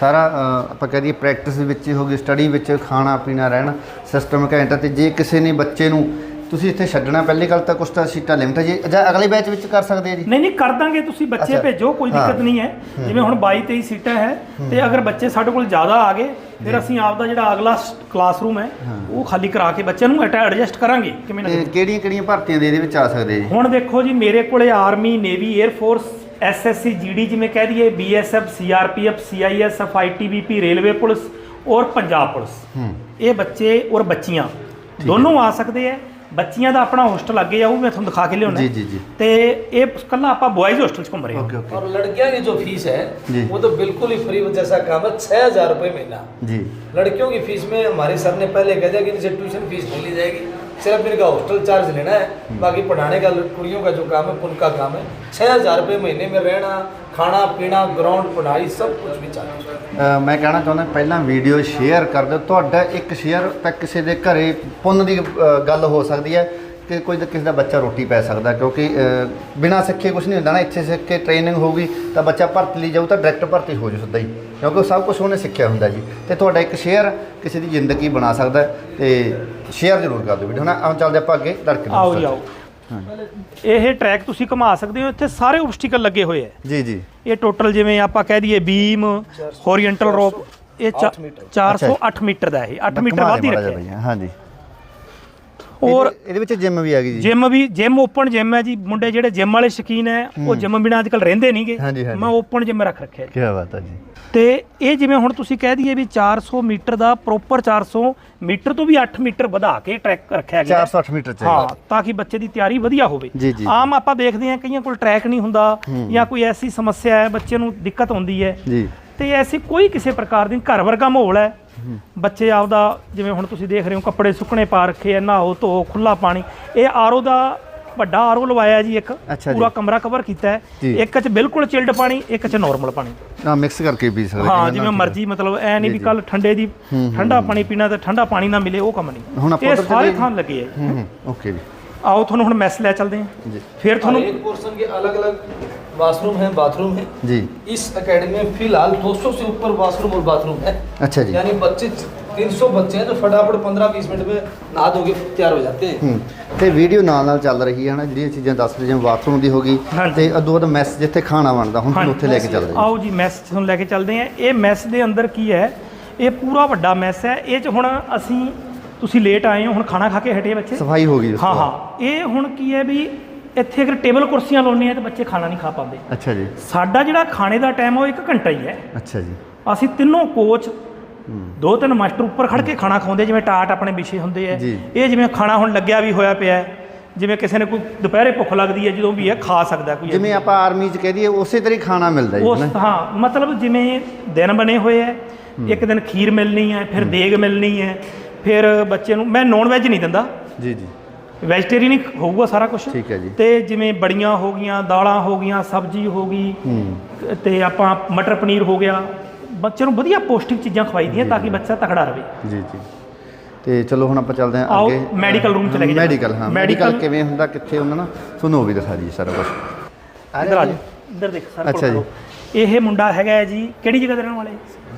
S1: ਸਾਰਾ ਆਪਾਂ ਕਹ ਦਈਏ ਪ੍ਰੈਕਟਿਸ ਵਿੱਚ ਹੀ ਗਈ ਸਟੱਡੀ ਵਿੱਚ ਖਾਣਾ ਪੀਣਾ ਰਹਿਣਾ ਸਿਸਟਮ ਘੈਂਟ ਤੇ ਜੇ ਕਿਸੇ ਨੇ ਬੱਚੇ ਨੂੰ ਤੁਸੀਂ ਇੱਥੇ ਛੱਡਣਾ ਪਹਿਲੀ ਗੱਲ ਤਾਂ ਕੁਛ ਤਾਂ ਸੀਟਾਂ ਲਿਮਟ ਹੈ ਜੀ। ਜਾਂ ਅਗਲੇ ਬੈਚ ਵਿੱਚ ਕਰ ਸਕਦੇ ਆ ਜੀ?
S2: ਨਹੀਂ ਨਹੀਂ ਕਰ ਦਾਂਗੇ ਤੁਸੀਂ ਬੱਚੇ
S1: ਅੱਛਾ।
S2: ਭੇਜੋ ਕੋਈ
S1: ਹਾਂ।
S2: ਦਿੱਕਤ ਨਹੀਂ ਹੈ। ਜਿਵੇਂ ਹੁਣ 22 23 ਸੀਟਾਂ ਹੈ ਤੇ ਅਗਰ ਬੱਚੇ ਸਾਡੇ ਕੋਲ ਜ਼ਿਆਦਾ ਆ ਗਏ ਫਿਰ ਅਸੀਂ ਆਪ ਦਾ ਜਿਹੜਾ ਅਗਲਾ ਕਲਾਸਰੂਮ ਹੈ ਉਹ ਖਾਲੀ ਕਰਾ ਕੇ ਬੱਚਿਆਂ ਨੂੰ ਐਡਜਸਟ ਕਰਾਂਗੇ ਕਿਵੇਂ ਨਾ
S1: ਤੇ ਕਿਹੜੀਆਂ ਕਿਹੜੀਆਂ ਭਰਤੀਆਂ ਦੇ ਇਹਦੇ ਵਿੱਚ ਆ ਸਕਦੇ ਆ ਜੀ?
S2: ਹੁਣ ਦੇਖੋ ਜੀ ਮੇਰੇ ਕੋਲੇ army navy air force SSC GD ਜਿਵੇਂ ਕਹਿ ਦਈਏ BSF CRPF CISF ITBP railway police ਔਰ ਪੰਜਾਬ ਪੁਲਿਸ
S1: ਹੂੰ।
S2: ਇਹ ਬੱਚੇ ਔਰ ਬੱਚੀਆਂ ਦੋਨੋਂ ਆ ਸਕਦੇ ਆ ਬੱਚੀਆਂ ਦਾ ਆਪਣਾ ਹੋਸਟਲ ਅੱਗੇ ਆ ਉਹ ਮੈਂ ਤੁਹਾਨੂੰ ਦਿਖਾ ਕੇ ਲਿਆਉਣਾ
S1: ਜੀ ਜੀ ਜੀ
S2: ਤੇ ਇਹ ਕੱਲਾ ਆਪਾਂ ਬॉयਜ਼ ਹੋਸਟਲ ਚ ਘੁੰਮ ਰਹੇ ਹਾਂ
S3: और लड़कियां की जो फीस है वो तो बिल्कुल ही फ्री जैसा काम है छह हजार रुपये महीना
S1: जी
S3: लड़कियों की फीस में हमारे सर ने पहले कह दिया कि इनसे ट्यूशन फीस नहीं ली जाएगी सिर्फ इनका हॉस्टल चार्ज लेना है बाकी पढ़ाने का कुड़ियों का जो काम है उनका काम है छः हज़ार रुपये महीने में रहना खाना पीना ग्राउंड पढ़ाई सब कुछ भी चार्ज
S1: ਅ, ਮੈਂ ਕਹਿਣਾ ਚਾਹੁੰਦਾ ਪਹਿਲਾਂ ਵੀਡੀਓ ਸ਼ੇਅਰ ਕਰ ਦਿਓ ਤੁਹਾਡਾ ਇੱਕ ਸ਼ੇਅਰ ਤਾਂ ਕਿਸੇ ਦੇ ਘਰੇ ਪੁੰਨ ਦੀ ਅ, ਗੱਲ ਹੋ ਸਕਦੀ ਹੈ ਕਿ ਕੋਈ ਤਾਂ ਕਿਸੇ ਦਾ ਬੱਚਾ ਰੋਟੀ ਪੈ ਸਕਦਾ ਕਿਉਂਕਿ ਅ, ਬਿਨਾਂ ਸਿੱਖੇ ਕੁਝ ਨਹੀਂ ਹੁੰਦਾ ਨਾ ਇੱਥੇ ਸਿੱਖ ਕੇ ਟ੍ਰੇਨਿੰਗ ਹੋਊਗੀ ਤਾਂ ਬੱਚਾ ਭਰਤੀ ਲਈ ਜਾਊ ਤਾਂ ਡਾਇਰੈਕਟ ਭਰਤੀ ਹੋ ਜੂ ਸਿੱਧਾ ਹੀ ਕਿਉਂਕਿ ਉਹ ਸਭ ਕੁਝ ਉਹਨੇ ਸਿੱਖਿਆ ਹੁੰਦਾ ਜੀ। ਤੇ ਤੁਹਾਡਾ ਇੱਕ ਸ਼ੇਅਰ ਕਿਸੇ ਦੀ ਜ਼ਿੰਦਗੀ ਬਣਾ ਸਕਦਾ ਹੈ ਤੇ ਸ਼ੇਅਰ ਜ਼ਰੂਰ ਕਰ ਦਿਓ ਵੀਡੀਓ। ਨਾ ਆਉਂ ਚੱਲਦੇ ਆਪਾਂ ਅੱਗੇ ਧੜਕ
S2: ਆਓ ਜੀ ਆਓ। ਇਹ ਟਰੈਕ ਤੁਸੀਂ ਘੁਮਾ ਸਕਦੇ ਹੋ ਇੱਥੇ ਸਾਰੇ ਓਬਸਟੀਕਲ ਲੱਗੇ ਹੋਏ ਹੈ
S1: ਜੀ ਜੀ।
S2: ਇਹ ਟੋਟਲ ਜਿਵੇਂ ਆਪਾਂ ਕਹਿ ਦਈਏ ਬੀਮ ਹੋਰੀਜ਼ontal ਰੋਪ ਇਹ ਚਾ-
S3: ਅੱਠ ਮੀਟਰ।
S2: 408 ਮੀਟਰ ਦਾ ਇਹ 8 ਮੀਟਰ ਵੱਧ ਹੀ ਰੱਖਿਆ। ਹੈ।
S1: ਹਾਂਜੀ।
S2: ਔਰ
S1: ਇਹਦੇ- ਵਿੱਚ ਜਿਮ ਵੀ ਆ ਗਈ ਜੀ।
S2: ਜਿਮ ਵੀ ਜਿਮ ਓਪਨ ਜਿਮ ਹੈ ਜੀ। ਮੁੰਡੇ ਜਿਹੜੇ ਜਿਮ ਵਾਲੇ ਸ਼ੌਕੀਨ ਹੈ ਉਹ ਜਿਮ ਬਿਨਾਂ ਅੱਜਕੱਲ ਰਹਿੰਦੇ ਨਹੀਂਗੇ। ਮੈਂ ਓਪਨ ਜਿਮ ਰੱਖ ਰੱਖਿਆ ਜੀ।
S1: ਕੀ ਬਾਤ ਹੈ ਜੀ।
S2: ਤੇ ਇਹ ਜਿਵੇਂ ਹੁਣ ਤੁਸੀਂ ਕਹਿ ਦਈਏ ਵੀ 400 ਮੀਟਰ ਦਾ ਪ੍ਰੋਪਰ 400 ਮੀਟਰ ਤੋਂ ਵੀ 8 ਮੀਟਰ ਵਧਾ ਕੇ ਟਰੈਕ ਰੱਖਿਆ ਗਿਆ। ਹੈ।
S1: 408 ਮੀਟਰ ਚ
S2: ਹਾਂ। ਤਾਂ ਕਿ ਬੱਚੇ ਦੀ ਤਿਆਰੀ ਵਧੀਆ ਹੋਵੇ। ਆਮ ਆਪਾਂ ਦੇਖਦੇ ਹਾਂ ਕਈਆਂ ਕੋਲ ਟਰੈਕ ਨਹੀਂ ਹੁੰਦਾ ਜਾਂ ਕੋਈ ਐਸੀ ਸਮੱਸਿਆ ਹੈ ਬੱਚੇ ਨੂੰ ਦਿੱਕਤ ਆਉਂਦੀ ਹੈ।
S1: ਜੀ।
S2: ਤੇ ਐਸੀ ਕੋਈ ਕਿਸੇ ਪ੍ਰਕਾਰ ਦੀ ਘਰ ਵਰਗਾ ਮਾਹੌਲ ਹੈ। ਬੱਚੇ ਆਪਦਾ ਜਿਵੇਂ ਹੁਣ ਤੁਸੀਂ ਦੇਖ ਰਹੇ ਹੋ ਕੱਪੜੇ ਸੁੱਕਣੇ ਪਾ ਰੱਖੇ ਐ ਨਹਾਓ ਧੋ ਖੁੱਲਾ ਪਾਣੀ। ਇਹ ਆਰਓ ਦਾ ਵੱਡਾ ਆਰਓ ਲਵਾਇਆ ਜੀ ਇੱਕ ਪੂਰਾ ਕਮਰਾ ਕਵਰ ਕੀਤਾ ਹੈ। ਇੱਕ ਚ ਬਿਲਕੁਲ ਚਿਲਡ ਪਾਣੀ ਇੱਕ ਚ ਨਾਰਮਲ ਪਾਣੀ।
S1: ਹਾਂ ਮਿਕਸ ਕਰਕੇ ਪੀ ਸਕਦੇ
S2: ਹਾਂ ਜਿਵੇਂ ਮਰਜ਼ੀ ਮਤਲਬ ਐ ਨਹੀਂ ਵੀ ਕੱਲ ਠੰਡੇ ਦੀ ਠੰਡਾ ਪਾਣੀ ਪੀਣਾ ਤੇ ਠੰਡਾ ਪਾਣੀ ਨਾ ਮਿਲੇ ਉਹ ਕੰਮ ਨਹੀਂ। ਇਹ ਸਾਰੇ ਥਾਂ ਲੱਗੇ
S1: ਹੈ ਓਕੇ ਜੀ।
S2: ਆਓ ਤੁਹਾਨੂੰ ਹੁਣ ਮੈਸ ਲੈ ਚੱਲਦੇ ਹਾਂ। ਫਿਰ ਤੁਹਾਨੂੰ
S3: ਇੱਕ ਪੋਰਸ਼ਨ ਦੇ ਅਲੱਗ-ਅਲੱਗ वाशरूम है बाथरूम है
S1: जी
S3: इस एकेडमी में फिलहाल 200 से ऊपर वाशरूम और बाथरूम है
S1: अच्छा जी
S3: यानी बच्चे 300 बच्चे हैं जो फटाफट 15-20 मिनट में नहा धो के तैयार हो जाते हैं
S1: ਹੂੰ ਤੇ ਵੀਡੀਓ ਨਾਲ ਨਾਲ ਚੱਲ ਰਹੀ ਹੈ ਨਾ ਜਿਹੜੀਆਂ ਚੀਜ਼ਾਂ ਦੱਸ ਰਹੇ ਜਿਵੇਂ ਬਾਥਰੂਮ ਦੀ ਹੋ ਗਈ
S2: ਹਾਂਜੀ।
S1: ਤੇ ਅਦੋਂ ਬਾਅਦ ਮੈਸ ਜਿੱਥੇ ਖਾਣਾ ਬਣਦਾ ਹੁਣ ਤੁਹਾਨੂੰ ਉੱਥੇ ਲੈ ਕੇ ਚੱਲਦੇ ਜੀ
S2: ਆਓ ਜੀ ਮੈਸ ਤੁਹਾਨੂੰ ਲੈ ਕੇ ਚੱਲਦੇ ਹਾਂ ਇਹ ਮੈਸ ਦੇ ਅੰਦਰ ਕੀ ਹੈ ਇਹ ਪੂਰਾ ਵੱਡਾ ਮੈਸ ਹੈ ਇਹ ਚ ਹੁਣ ਅਸੀਂ ਤੁਸੀਂ ਲੇਟ ਆਏ ਹੋ ਹੁਣ ਖਾਣਾ ਖਾ ਕੇ ਹਟੇ ਬੱਚੇ
S1: ਸਫਾਈ ਹੋ ਗਈ ਉਸ
S2: ਹਾਂ
S1: ਤੋਂ ਬਾਅਦ।
S2: ਹਾਂ ਇਹ ਹੁਣ ਕੀ ਹੈ ਵੀ ਇੱਥੇ ਅਗਰ ਟੇਬਲ ਕੁਰਸੀਆਂ ਲਾਉਣੇ ਆ ਤੇ ਬੱਚੇ ਖਾਣਾ ਨਹੀਂ ਖਾ ਪਾਉਂਦੇ।
S1: ਅੱਛਾ ਜੀ।
S2: ਸਾਡਾ ਜਿਹੜਾ ਖਾਣੇ ਦਾ ਟਾਈਮ ਉਹ 1 ਘੰਟਾ ਹੀ ਹੈ।
S1: ਅੱਛਾ ਜੀ।
S2: ਅਸੀਂ ਤਿੰਨੋਂ ਕੋਚ ਦੋ ਤਿੰਨ ਮਾਸਟਰ ਉੱਪਰ ਖੜ ਕੇ ਖਾਣਾ ਖਾਉਂਦੇ ਜਿਵੇਂ ਟਾਟ ਆਪਣੇ ਵਿਸ਼ੇ ਹੁੰਦੇ ਆ। ਇਹ ਜਿਵੇਂ ਖਾਣਾ ਹੁਣ ਲੱਗਿਆ ਵੀ ਹੋਇਆ ਪਿਆ ਹੈ ਜਿਵੇਂ ਕਿਸੇ ਨੇ ਕੋਈ ਦੁਪਹਿਰੇ ਭੁੱਖ ਲੱਗਦੀ ਹੈ ਜਦੋਂ ਵੀ ਹੈ ਖਾ ਸਕਦਾ ਕੋਈ
S1: ਜਿਵੇਂ ਆਪਾਂ ਆਰਮੀ 'ਚ ਕਹਿ ਦਈਏ ਉਸੇ ਤਰ੍ਹਾਂ ਖਾਣਾ ਮਿਲਦਾ ਜੀ
S2: ਉਸ? ਹਾਂ ਮਤਲਬ ਜਿਵੇਂ ਦਿਨ ਬਣੇ ਹੋਏ ਐ ਇੱਕ ਦਿਨ ਖੀਰ ਮਿਲਣੀ ਹੈ ਫਿਰ ਦੇਗ ਮਿਲਣੀ ਹੈ ਫਿਰ ਬੱਚੇ ਨੂੰ ਮੈਂ ਨੌਨ ਵੈਜ ਨਹੀਂ ਦਿੰਦਾ।
S1: ਜੀ ਜੀ।
S2: ਵੈਜੀਟੇਰੀਅਨ ਹੀ ਹੋਊਗਾ ਸਾਰਾ ਕੁਝ
S1: ਠੀਕ ਹੈ ਜੀ।
S2: ਤੇ ਜਿਵੇਂ ਬੜੀਆਂ ਹੋ ਗਈਆਂ ਦਾਲਾਂ ਹੋ ਗਈਆਂ ਸਬਜ਼ੀ ਹੋ ਗਈ
S1: ਹੂੰ।
S2: ਤੇ ਆਪਾਂ ਮਟਰ ਪਨੀਰ ਹੋ ਗਿਆ। ਬੱਚੇ ਨੂੰ ਵਧੀਆ ਪੌਸ਼ਟਿਕ ਚੀਜ਼ਾਂ ਖਵਾਈ ਦੀਆਂ ਤਾਂ ਕਿ ਬੱਚਾ ਤਕੜਾ ਰਹੇ
S1: ਜੀ ਜੀ। ਤੇ ਚਲੋ ਹੁਣ ਆਪਾਂ ਚੱਲਦੇ ਹਾਂ
S2: ਆਓ,
S1: ਅੱਗੇ।
S2: medical room 'ਚ ਲੈ ਕੇ ਜਾਣਾ।
S1: ਮੈਡੀਕਲ ਹਾਂ। ਮੈਡੀਕਲ
S2: medical-
S1: ਕਿਵੇਂ ਹੁੰਦਾ ਕਿੱਥੇ ਹੁੰਦਾ ਨਾ ਤੁਹਾਨੂੰ ਉਹ ਵੀ ਦਿਖਾ ਜੀ ਸਾਰਾ ਕੁਝ
S2: ਇੱਧਰ ਆ ਜਾਓ। ਇੱਧਰ ਦੇਖ ਸਰ
S1: ਅੱਛਾ ਜੀ।
S2: ਇਹ ਮੁੰਡਾ ਹੈਗਾ ਹੈ ਜੀ ਕਿਹੜੀ ਜਗ੍ਹਾ ਦੇ ਰਹਿਣ ਵਾਲੇ?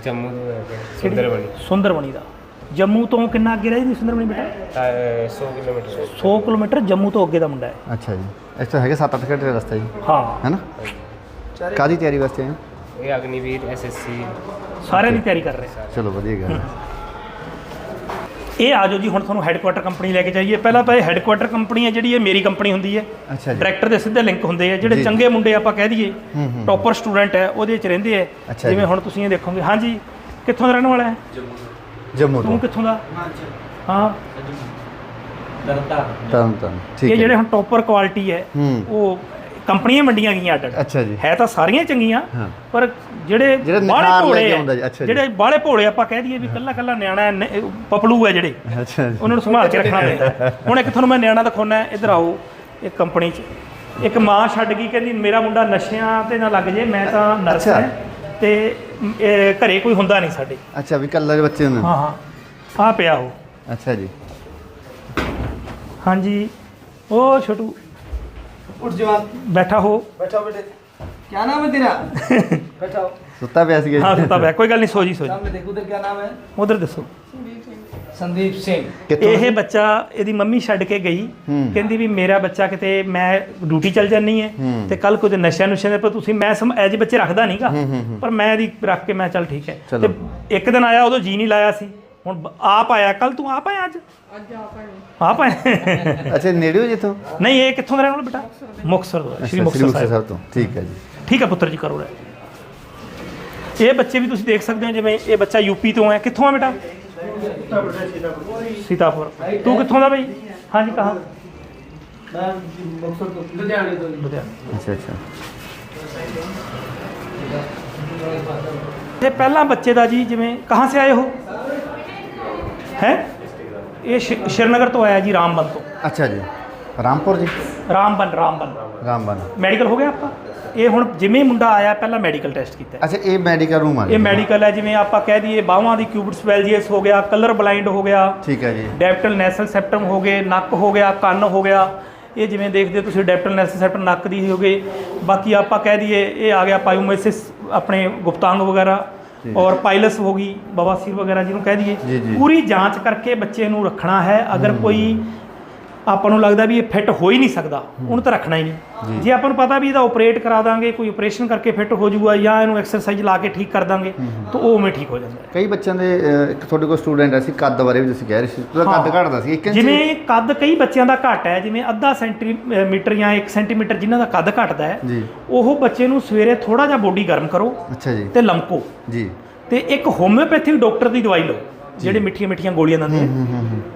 S4: ਜੰਮੂ ਤੋਂ ਹੈ? ਸੁੰਦਰਬਨੀ।
S2: ਸੁੰਦਰਬਨੀ ਦਾ। ਜੰਮੂ ਤੋਂ ਕਿੰਨਾ ਅੱਗੇ ਰਹਿ ਜੀ ਸੁੰਦਰਬਨੀ ਬੇਟਾ?
S4: ਅਹ 100 ਕਿਲੋਮੀਟਰ ਹੈ
S2: 100 ਕਿਲੋਮੀਟਰ ਜੰਮੂ ਤੋਂ ਅੱਗੇ ਦਾ ਮੁੰਡਾ ਹੈ।
S1: ਅੱਛਾ ਜੀ। ਇੱਥੇ ਹੈਗੇ 7-8 ਘੰਟੇ ਦਾ ਰਸਤਾ ਜੀ।
S2: ਹਾਂ।
S1: ਹੈਨਾ ਕਾਦੀ ਤਿਆਰੀ ਵਾਸਤੇ ਆਏ ਹੋ?
S4: ਇਹ ਅਗਨੀਵੀਰ ਐਸਐਸਸੀ
S2: ਸਾਰਿਆਂ ਦੀ ਤਿਆਰੀ ਕਰ ਰਹੇ।
S1: ਚਲੋ ਵਧੀਆ ਗੱਲ ਹੈ।
S2: ਇਹ ਆ ਜਾਓ ਜੀ ਹੁਣ ਤੁਹਾਨੂੰ ਹੈੱਡਕੁਆਟਰ ਕੰਪਨੀ ਲੈ ਕੇ ਜਾਈਏ। ਪਹਿਲਾਂ ਤਾਂ ਇਹ ਹੈੱਡਕੁਆਟਰ ਕੰਪਨੀ ਹੈ ਜਿਹੜੀ ਇਹ ਮੇਰੀ ਕੰਪਨੀ ਹੁੰਦੀ ਹੈ।
S1: ਅੱਛਾ ਜੀ।
S2: ਡਾਇਰੈਕਟਰ ਦੇ ਸਿੱਧੇ ਲਿੰਕ ਹੁੰਦੇ ਆ ਜਿਹੜੇ
S1: ਜੀ।
S2: ਚੰਗੇ ਮੁੰਡੇ ਆਪਾਂ ਕਹਿ ਦਈਏ। ਟੌਪਰ ਸਟੂਡੈਂਟ ਹੈ ਉਹਦੇ ਵਿੱਚ ਰਹਿੰਦੇ ਆ।
S1: ਅੱਛਾ
S2: ਜਿਵੇਂ। ਹੁਣ ਤੁਸੀਂ ਇਹ ਦੇਖੋਗੇ। ਹਾਂਜੀ ਕਿੱਥੋਂ ਦਾ ਰਹਿਣ ਵਾਲਾ ਹੈ?
S1: ਜੰਮੂ
S2: ਤੂੰ।
S1: ਤੋਂ
S2: ਕਿੱਥੋਂ ਦਾ? ਹਾਂ।
S1: ਤਰਨ ਤਰਨ ਠੀਕ
S2: ਇਹ
S1: ਹੈ
S2: ਜਿਹੜੇ ਹੁਣ ਟੌਪਰ ਕੁਆਲਿਟੀ ਹੈ
S1: ਹੂੰ।
S2: ਉਹ ਕੰਪਨੀਆਂ ਮੰਡੀਆਂ ਗਈਆਂ ਅੱਡ।
S1: ਅੱਛਾ ਜੀ।
S2: ਹੈ ਤਾਂ ਸਾਰੀਆਂ ਚੰਗੀਆਂ
S1: ਹਾਂ।
S2: ਪਰ ਜਿਹੜੇ
S1: ਜਿਹੜੇ
S2: ਬਾਹਲੇ
S1: ਨਿਖਾਰ ਲੈ
S2: ਭੋਲੇ
S1: ਕੇ
S2: ਆ,
S1: ਆਉਂਦਾ ਜੀ, ਅੱਛਾ ਜੀ।
S2: ਜਿਹੜੇ ਬਾਹਲੇ ਭੋਲੇ ਆਪਾਂ ਕਹਿ ਦਈਏ ਵੀ ਕੱਲਾ ਕੱਲਾ ਨਿਆਣਾ ਹੈ, ਨ- ਇਹ ਪਪਲੂ ਹੈ ਜਿਹੜੇ।
S1: ਅੱਛਾ ਜੀ।
S2: ਉਹਨਾਂ ਨੂੰ ਸੰਭਾਲ ਕੇ ਰੱਖਣਾ ਪੈਂਦਾ ਹੁਣ ਇੱਕ ਤੁਹਾਨੂੰ ਮੈਂ ਨਿਆਣਾ ਦਿਖਾਉਣਾ ਹੈ ਇੱਧਰ ਆਓ ਇੱਕ ਕੰਪਨੀ 'ਚ। ਇੱਕ ਮਾਂ ਛੱਡ ਗਈ ਕਹਿੰਦੀ ਮੇਰਾ ਮੁੰਡਾ ਨਸ਼ਿਆਂ ਤੇ ਨਾ ਲੱਗ ਜੇ ਮੈਂ ਤਾਂ ਨਰਸ
S1: ਅੱਛਾ।
S2: ਹਾਂ ਤੇ ਇਹ ਘਰੇ ਕੋਈ ਹੁੰਦਾ ਨਹੀਂ ਸਾਡੇ
S1: ਅੱਛਾ ਵੀ ਕੱਲਾ ਦੇ ਬੱਚੇ ਨੂੰ
S2: ਹਾਂ ਹਾਂ ਆ ਪਿਆ ਉਹ
S1: ਅੱਛਾ ਜੀ
S2: ਹਾਂਜੀ ਉਹ ਛੋਟੂ
S3: उठ जवान
S2: ਬੈਠਾ ਹੋ
S3: बैठाओ बेटे क्या नाम है तेरा बैठाओ
S1: ਸੁੱਤਾ ਪਿਆ ਸੀਗਾ
S2: ਹਾਂ
S1: ਜੀ
S2: ਸੁੱਤਾ ਪਿਆ ਕੋਈ ਗੱਲ ਨਹੀਂ ਸੋ ਜੀ ਸੋ ਜੀ
S3: सामने देखो उधर क्या नाम है
S2: ਉਧਰ ਦੱਸੋ
S3: ਸੰਦੀਪ
S1: ਸਿੰਘ।
S2: ਇਹ ਬੱਚਾ ਇਹਦੀ ਮੰਮੀ ਛੱਡ ਕੇ ਗਈ। ਕਹਿੰਦੀ ਵੀ ਮੇਰਾ ਬੱਚਾ ਕਿਤੇ ਮੈਂ ਡਿਊਟੀ ਚੱਲ ਜਾਨੀ ਹੈ ਤੇ ਕੱਲ ਕੁਝ ਨਸ਼ਾ ਨੁਸ਼ੇ ਦੇ ਪਰ ਤੁਸੀਂ ਮੈਂ ਸਮ ਐਜ ਬੱਚੇ ਰੱਖਦਾ ਨਹੀਂਗਾ ਪਰ ਮੈਂ ਇਹਦੀ ਰੱਖ ਕੇ ਮੈਂ ਚੱਲ ਠੀਕ ਹੈ। ਤੇ ਇੱਕ ਦਿਨ ਆਇਆ ਉਦੋਂ ਜੀ ਨਹੀਂ ਲਾਇਆ ਸੀ। ਹੁਣ ਆਪ ਆਇਆ। ਕੱਲ ਤੂੰ ਆਪ ਆਇਆ ਅੱਜ? ਅੱਜ ਆਪ ਆਇਆ
S1: ਆਪ ਆਇਆ। ਅੱਛਾ ਨੇੜਿਓ ਜਿੱਥੋਂ?
S2: ਨਹੀਂ ਇਹ ਕਿੱਥੋਂ ਦਾ ਰਹਿਣ ਵਾਲਾ ਬੇਟਾ? ਮੁਕਸਰ ਤੋਂ ਸ਼੍ਰੀ ਮੁਕਸਰ ਸਾਹਿਬ
S1: ਤੋਂ। ਠੀਕ ਹੈ ਜੀ।
S2: ਠੀਕ ਹੈ ਪੁੱਤਰ ਜੀ ਕਰੋ ਇਹ ਬੱਚੇ ਵੀ ਤੁਸੀਂ ਦੇਖ ਸਕਦੇ ਹੋ ਜਿਵੇਂ ਇਹ ਬੱਚਾ ਯੂਪੀ ਤੋਂ ਹੈ। ਕਿੱਥੋਂ ਆ ਬੇਟਾ? ਸੀਤਾਪੁਰ ਤੂੰ ਕਿੱਥੋਂ ਦਾ ਬਈ? ਹਾਂਜੀ ਕਹਾ?
S3: ਮੈਂ ਮੁਕਤਸਰ ਤੋਂ
S2: ਲੁਧਿਆਣੇ
S1: ਤੋਂ ਲੁਧਿਆਣੇ। ਅੱਛਾ
S2: ਅੱਛਾ। ਪਹਿਲਾਂ ਬੱਚੇ ਦਾ ਜੀ ਜਿਵੇਂ ਕਹਾਂ ਸੇ ਆਏ ਹੋ? ਹੈ? ਇਹ ਸ਼੍ਰੀਨਗਰ ਤੋਂ ਆਇਆ ਜੀ ਰਾਮਬਨ ਤੋਂ।
S1: ਅੱਛਾ ਜੀ। ਰਾਮਪੁਰ ਜੀ?
S2: ਰਾਮਬਨ ਰਾਮਬਨ।
S1: ਰਾਮਬਨ।
S2: ਮੈਡੀਕਲ ਹੋ ਗਿਆ ਆਪਾਂ? ਇਹ ਹੁਣ ਜਿਵੇਂ ਮੁੰਡਾ ਆਇਆ ਪਹਿਲਾਂ ਮੈਡੀਕਲ ਟੈਸਟ ਕੀਤਾ।
S1: ਅੱਛਾ ਇਹ ਮੈਡੀਕਲ ਰੂਮ ਆ
S2: ਇਹ ਮੈਡੀਕਲ ਹੈ ਜਿਵੇਂ ਆਪਾਂ ਕਹਿ ਦਈਏ ਬਾਹਾਂ ਦੀ ਕਿਊਬਿਟਸ ਵੈਲਜੀਅਸ ਹੋ ਗਿਆ ਕਲਰ ਬਲਾਈਂਡ ਹੋ ਗਿਆ।
S1: ਠੀਕ ਹੈ ਜੀ।
S2: ਡੈਪਟਲ ਨੈਸਲ ਸੈਪਟਮ ਹੋ ਗਏ ਨੱਕ ਹੋ ਗਿਆ ਕੰਨ ਹੋ ਗਿਆ। ਇਹ ਜਿਵੇਂ ਦੇਖਦੇ ਹੋ ਤੁਸੀਂ ਡੈਪਟਲ ਨੈਸਲ ਸੈਪਟਮ ਨੱਕ ਦੀ ਹੋ ਗਏ ਬਾਕੀ ਆਪਾਂ ਕਹਿ ਦਈਏ ਇਹ ਆ ਗਿਆ ਪਾਇਓਮੈਸਿਸ ਆਪਣੇ ਗੁਪਤਾਂਗ ਵਗੈਰਾ। ਔਰ ਪਾਇਲਸ ਹੋ ਗਈ ਬਵਾਸੀਰ ਵਗੈਰਾ ਜਿਹਨੂੰ ਕਹਿ ਦਈਏ। ਪੂਰੀ ਜਾਂਚ ਕਰਕੇ ਬੱਚੇ ਨੂੰ ਰੱਖਣਾ ਹੈ। ਅਗਰ ਕੋਈ ਆਪਾਂ ਨੂੰ ਲੱਗਦਾ ਵੀ ਇਹ ਫਿੱਟ ਹੋ ਹੀ ਨਹੀਂ ਸਕਦਾ। ਉਹਨੂੰ ਤਾਂ ਰੱਖਣਾ ਹੀ ਨਹੀਂ। ਜੇ। ਆਪਾਂ ਨੂੰ ਪਤਾ ਵੀ ਇਹਦਾ ਆਪਰੇਟ ਕਰਾ ਦਾਂਗੇ ਕੋਈ ਆਪਰੇਸ਼ਨ ਕਰਕੇ ਫਿੱਟ ਹੋ ਜਾਊਗਾ ਜਾਂ ਇਹਨੂੰ ਐਕਸਰਸਾਈਜ਼ ਲਾ ਕੇ ਠੀਕ ਕਰ ਦਾਂਗੇ ਤਾਂ ਉਹ ਉਵੇਂ ਠੀਕ ਹੋ ਜਾਂਦਾ
S1: ਕਈ ਬੱਚਿਆਂ ਦੇ ਇੱਕ ਤੁਹਾਡੇ ਕੋਲ ਸਟੂਡੈਂਟ ਸੀ ਕੱਦ ਬਾਰੇ ਵੀ ਤੁਸੀਂ ਕਹਿ ਰਹੇ ਸੀ। ਉਹਦਾ ਕੱਦ। ਘਟਦਾ ਸੀ 1 ਇੰਚ
S2: ਜਿਵੇਂ ਕੱਦ ਕਈ ਬੱਚਿਆਂ ਦਾ ਘੱਟ ਹੈ ਜਿਵੇਂ ਅੱਧਾ ਸੈਂਟੀਮੀਟਰ ਜਾਂ 1 ਸੈਂਟੀਮੀਟਰ ਜਿਨ੍ਹਾਂ ਦਾ ਕੱਦ ਘਟਦਾ ਹੈ ਉਹ ਬੱਚੇ ਨੂੰ ਸਵੇਰੇ ਥੋੜਾ ਜਿਹਾ ਬੋਡੀ ਗਰਮ ਕਰੋ
S1: ਅੱਛਾ ਜੀ।
S2: ਤੇ ਲਮਕੋ।
S1: ਜੀ।
S2: ਤੇ ਇੱਕ ਹੋਮਿਓਪੈਥਿਕ ਡਾਕਟਰ ਦੀ ਦਵਾਈ ਲਓ ਜਿਹੜੇ ਮਿੱਠੀਆਂ ਮਿੱਠੀਆਂ ਗੋਲੀਆਂ ਦਿੰਦੇ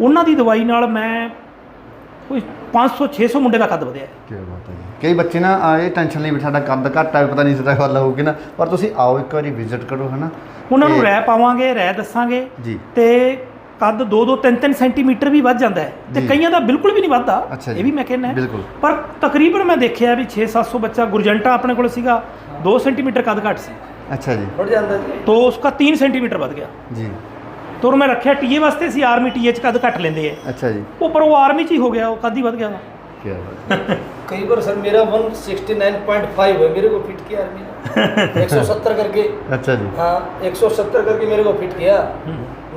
S2: ਉਹਨਾਂ ਦੀ ਦਵਾਈ ਨਾਲ ਮੈਂ ਕੋਈ 500 600 ਮੁੰਡੇ ਦਾ ਕੱਦ ਵਧਿਆ ਹੈ।
S1: ਕੀ ਬਾਤ ਹੈ ਜੀ ਕਈ ਬੱਚੇ ਨਾ ਆ, ਇਹ ਟੈਨਸ਼ਨ ਲਈ ਵੀ ਸਾਡਾ ਕੱਦ ਘੱਟ ਆ ਪਤਾ ਨਹੀਂ ਸਿੱਧਾ ਗੱਲ ਹੋਊਗੀ ਨਾ ਪਰ ਤੁਸੀਂ ਆਓ ਇੱਕ ਵਾਰੀ ਵਿਜ਼ਿਟ ਕਰੋ ਹਨਾ
S2: ਉਹਨਾਂ ਨੂੰ
S1: ਤੇ-
S2: ਰਹਿ ਪਾਵਾਂਗੇ ਰਹਿ ਦੱਸਾਂਗੇ
S1: ਜੀ
S2: ਤੇ ਕੱਦ 2-2 3-3 ਸੈਂਟੀਮੀਟਰ ਵੀ ਵੱਧ ਜਾਂਦਾ ਹੈ ਤੇ
S1: ਜੀ।
S2: ਕਈਆਂ ਦਾ ਬਿਲਕੁਲ ਵੀ ਨਹੀਂ ਵੱਧਦਾ
S1: ਅੱਛਾ ਜੀ।
S2: ਇਹ ਵੀ ਮੈਂ ਕਹਿੰਦਾ
S1: ਬਿਲਕੁਲ।
S2: ਪਰ ਤਕਰੀਬਨ ਮੈਂ ਦੇਖਿਆ ਵੀ 6-700 ਬੱਚਾ ਗੁਰਜੰਟਾ ਆਪਣੇ ਕੋਲ ਸੀਗਾ 2 ਸੈਂਟੀਮੀਟਰ ਕੱਦ ਘੱਟ ਸੀ
S1: ਅੱਛਾ ਜੀ
S3: बढ़ जाता है
S2: तो उसका 3 सेंटीमीटर ਵੱਧ ਗਿਆ
S1: ਜੀ
S2: तो मैं रखा टीए वास्ते ਸੀ ਆਰਮੀ ਟੀਏ ਚ ਕੱਦ ਘੱਟ ਲੈਂਦੇ ਐ
S1: ਅੱਛਾ ਜੀ
S2: ਉਹ ਪਰ ਉਹ ਆਰਮੀ ਚ ਹੀ ਹੋ ਗਿਆ ਉਹ ਕੱਦ ਹੀ ਵੱਧ ਗਿਆ ਵਾ।
S1: ਕੀ ਬਾਤ ਹੈ
S3: कई बार सर मेरा 169.5 है मेरे को फिट किया आर्मी ने 170 करके
S1: ਅੱਛਾ ਜੀ
S3: हाँ 170 करके मेरे को फिट किया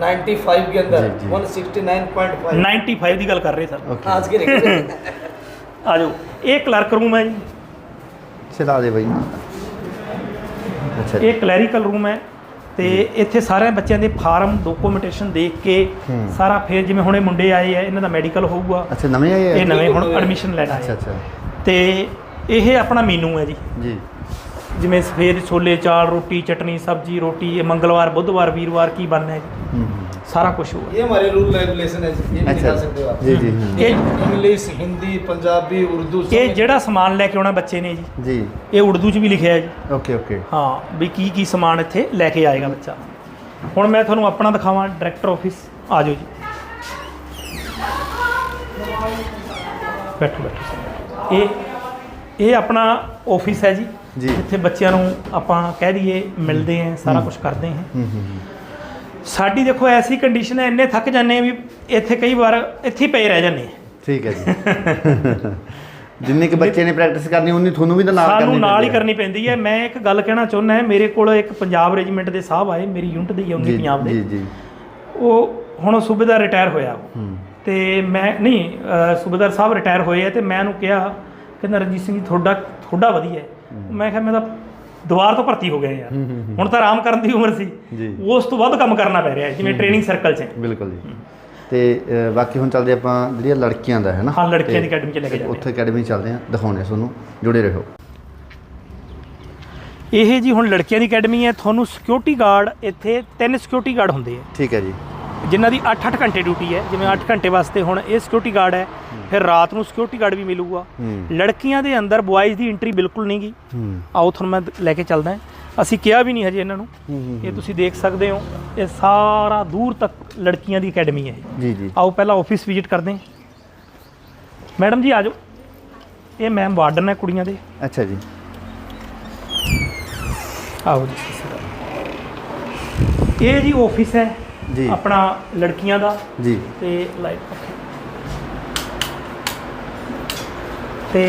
S3: 95 के अंदर
S1: जी, जी।
S3: 169.5
S2: 95 ਦੀ ਗੱਲ ਕਰ ਰਹੇ ਸਰ
S1: ਓਕੇ
S3: आज के रेट
S2: ਆ ਜਾਓ ਇਹ ਕਲਰਕ ਰੂਮ ਹੈ ਜੀ
S1: ਚਲਾ ਦੇ ਬਈ ਅੱਛਾ ਜੀ
S2: ਇਹ ਕਲੈਰੀਕਲ ਰੂਮ ਹੈ ਤੇ ਇੱਥੇ ਸਾਰੇ ਬੱਚਿਆਂ ਦੇ ਫਾਰਮ ਡਾਕੂਮੈਂਟੇਸ਼ਨ ਦੇਖ ਕੇ। ਸਾਰਾ ਫਿਰ ਜਿਵੇਂ ਹੁਣੇ ਮੁੰਡੇ ਆਏ ਆ ਇਹਨਾਂ ਦਾ ਮੈਡੀਕਲ ਹੋਊਗਾ।
S1: ਅੱਛਾ ਨਵੇਂ ਆਏ
S2: ਇਹ
S1: ਆ?
S2: ਨਵੇਂ ਹੁਣ ਐਡਮਿਸ਼ਨ ਲੈਣਾ
S1: ਅੱਛਾ ਅੱਛਾ।
S2: ਤੇ ਇਹ ਆਪਣਾ ਮੀਨੂ ਹੈ ਜੀ।
S1: ਜੀ।
S2: ਜਿਵੇਂ ਸਫੇਦ ਛੋਲੇ ਚਾਲ ਰੋਟੀ ਚਟਨੀ ਸਬਜੀ ਰੋਟੀ ਇਹ ਮੰਗਲਵਾਰ ਬੁੱਧਵਾਰ ਵੀਰਵਾਰ ਕੀ ਬਣਨਾ ਹੈ ਜੀ
S1: ਹੂੰ ਹੂੰ।
S2: ਸਾਰਾ ਕੁਝ ਹੋਊਗਾ
S3: ये हमारे रूल रेगुलेशन है ये भी
S1: अच्छा
S3: दिखा सकते हो आप
S1: जी जी हम्म।
S2: ਇਹ
S3: इंग्लिश हिंदी पंजाबी उर्दू सब
S2: ਇਹ
S3: में-
S2: ਜਿਹੜਾ ਸਮਾਨ ਲੈ ਕੇ ਆਉਣਾ ਬੱਚੇ ਨੇ ਜੀ
S1: ਜੀ
S2: ਇਹ ਉਰਦੂ 'ਚ ਵੀ ਲਿਖਿਆ ਹੈ ਜੀ
S1: ਓਕੇ ਓਕੇ
S2: ਹਾਂ ਵੀ ਕੀ ਕੀ ਸਮਾਨ ਇੱਥੇ ਲੈ ਕੇ ਆਏਗਾ ਬੱਚਾ ਹੁਣ ਮੈਂ ਤੁਹਾਨੂੰ ਆਪਣਾ ਦਿਖਾਵਾਂ ਡਾਇਰੈਕਟਰ ਆਫਿਸ ਆ ਜਾਓ ਜੀ ਬੈਠੋ ਬੈਠੋ ਇਹ ਇਹ ਆਪਣਾ ਆਫਿਸ ਹੈ ਜੀ
S1: ਜੀ।
S2: ਇੱਥੇ ਬੱਚਿਆਂ ਨੂੰ ਆਪਾਂ ਕਹਿ ਦਈਏ ਮਿਲਦੇ ਆਂ ਸਾਰਾ ਕੁਝ ਕਰਦੇ ਹੂੰ। ਸਾਡੀ ਦੇਖੋ ਐਸੀ ਕੰਡੀਸ਼ਨ ਹੈ ਇੰਨੇ ਥੱਕ ਜਾਂਦੇ ਆ ਵੀ ਇੱਥੇ ਕਈ ਵਾਰ ਇੱਥੇ ਹੀ ਪਏ ਰਹਿ ਜਾਂਦੇ ਆ
S1: ਠੀਕ ਹੈ ਜੀ। ਜਿੰਨੀ ਕਿ ਬੱਚੇ ਨੇ ਪ੍ਰੈਕਟਿਸ ਕਰਨੀ ਉਨੀ ਤੁਹਾਨੂੰ ਵੀ ਤਾਂ ਨਾਲ ਕਰਨੀ
S2: ਸਾਨੂੰ ਨਾਲ ਹੀ। ਕਰਨੀ ਪੈਂਦੀ ਹੈ। ਮੈਂ ਇੱਕ ਗੱਲ ਕਹਿਣਾ ਚਾਹੁੰਦਾ ਹਾਂ ਮੇਰੇ ਕੋਲ ਇੱਕ ਪੰਜਾਬ ਰੈਜੀਮੈਂਟ ਦੇ ਸਾਹਿਬ ਆਏ ਮੇਰੀ ਯੂਨਿਟ ਦੇ ਆਉਂਦੇ ਪੰਜਾਬ ਦੇ।
S1: ਜੀ ਜੀ।
S2: ਉਹ ਹੁਣ ਸੂਬੇਦਾਰ ਰਿਟਾਇਰ ਹੋਇਆ। ਤੇ ਮੈਂ ਨਹੀਂ ਸੂਬੇਦਾਰ ਸਾਹਿਬ ਰਿਟਾਇਰ ਹੋਏ ਆ ਤੇ ਮੈਂ ਉਹਨੂੰ ਕਿਹਾ ਕਹਿੰਦਾ ਰਣਜੀਤ ਸਿੰਘ ਜੀ ਤੁਹਾਡਾ ਤੁਹਾਡਾ ਵਧੀਆ ਹੈ। ਮੈਂ ਕਿਹਾ ਮੈਂ ਤਾਂ ਦੁਬਾਰ ਤੋਂ ਭਰਤੀ ਹੋ ਗਿਆ ਯਾਰ। ਹੁਣ ਤਾਂ ਆਰਾਮ ਕਰਨ ਦੀ ਉਮਰ ਸੀ। ਉਸ ਤੋਂ ਵੱਧ ਕੰਮ ਕਰਨਾ ਪੈ ਰਿਹਾ ਜਿਵੇਂ ਟ੍ਰੇਨਿੰਗ ਸਰਕਲ 'ਚ।
S1: ਬਿਲਕੁਲ ਜੀ। ਤੇ ਬਾਕੀ ਹੁਣ ਚੱਲਦੇ ਆਪਾਂ ਜਿਹੜੀਆਂ ਲੜਕੀਆਂ ਦਾ ਹੈ ਨਾ
S2: ਹਾਂ, ਲੜਕੀਆਂ ਦੀ ਅਕੈਡਮੀ 'ਚ ਲੈ ਕੇ ਜਾਂਦੇ
S1: ਉੱਥੇ ਅਕੈਡਮੀ ਚੱਲਦੇ ਆ ਦਿਖਾਉਣੇ ਤੁਹਾਨੂੰ ਜੁੜੇ ਰਹੋ।
S2: ਇਹ ਜੀ ਹੁਣ ਲੜਕੀਆਂ ਦੀ ਅਕੈਡਮੀ ਹੈ ਤੁਹਾਨੂੰ ਸਿਕਿਉਰਿਟੀ ਗਾਰਡ ਇੱਥੇ ਤਿੰਨ ਸਿਕਿਉਰਿਟੀ ਗਾਰਡ ਹੁੰਦੇ ਆ
S1: ਠੀਕ ਹੈ ਜੀ।
S2: ਜਿਨ੍ਹਾਂ ਦੀ 8-8 ਘੰਟੇ ਡਿਊਟੀ ਹੈ ਜਿਵੇਂ 8 ਘੰਟੇ ਵਾਸਤੇ ਹੁਣ ਇਹ ਸਿਕਿਉਰਿਟੀ ਗਾਰਡ ਹੈ ਫਿਰ ਰਾਤ ਨੂੰ ਸਿਕਿਉਰਿਟੀ ਗਾਰਡ ਵੀ ਮਿਲੂਗਾ। ਲੜਕੀਆਂ ਦੇ ਅੰਦਰ ਬੁਆਇਜ਼ ਦੀ ਐਂਟਰੀ ਬਿਲਕੁਲ ਨਹੀਂ ਗੀ।
S1: ਹੂੰ।
S2: ਆਓ ਤੁਹਾਨੂੰ ਮੈਂ ਲੈ ਕੇ ਚੱਲਦਾ। ਅਸੀਂ ਕਿਹਾ ਵੀ ਨਹੀਂ ਹਜੇ ਇਹਨਾਂ ਨੂੰ। ਇਹ ਤੁਸੀਂ ਦੇਖ ਸਕਦੇ ਹੋ ਇਹ ਸਾਰਾ ਦੂਰ ਤੱਕ ਲੜਕੀਆਂ ਦੀ ਅਕੈਡਮੀ ਹੈ।
S1: ਜੀ ਜੀ।
S2: ਆਓ ਪਹਿਲਾਂ ਆਫਿਸ ਵਿਜ਼ਿਟ ਕਰਦੇ ਹਾਂ। ਮੈਡਮ ਜੀ ਆ ਜਾਓ। ਇਹ ਮੈਮ ਵਾਰਡਨ ਹੈ ਕੁੜੀਆਂ ਦੇ।
S1: ਅੱਛਾ ਜੀ।
S2: ਆਓ ਜੀ। ਇਹ ਜੀ ਆਫਿਸ ਹੈ।
S1: ਜੀ।
S2: ਆਪਣਾ ਲੜਕੀਆਂ ਦਾ
S1: ਜੀ।
S2: ਤੇ ਲਾਈਟ ਤੇ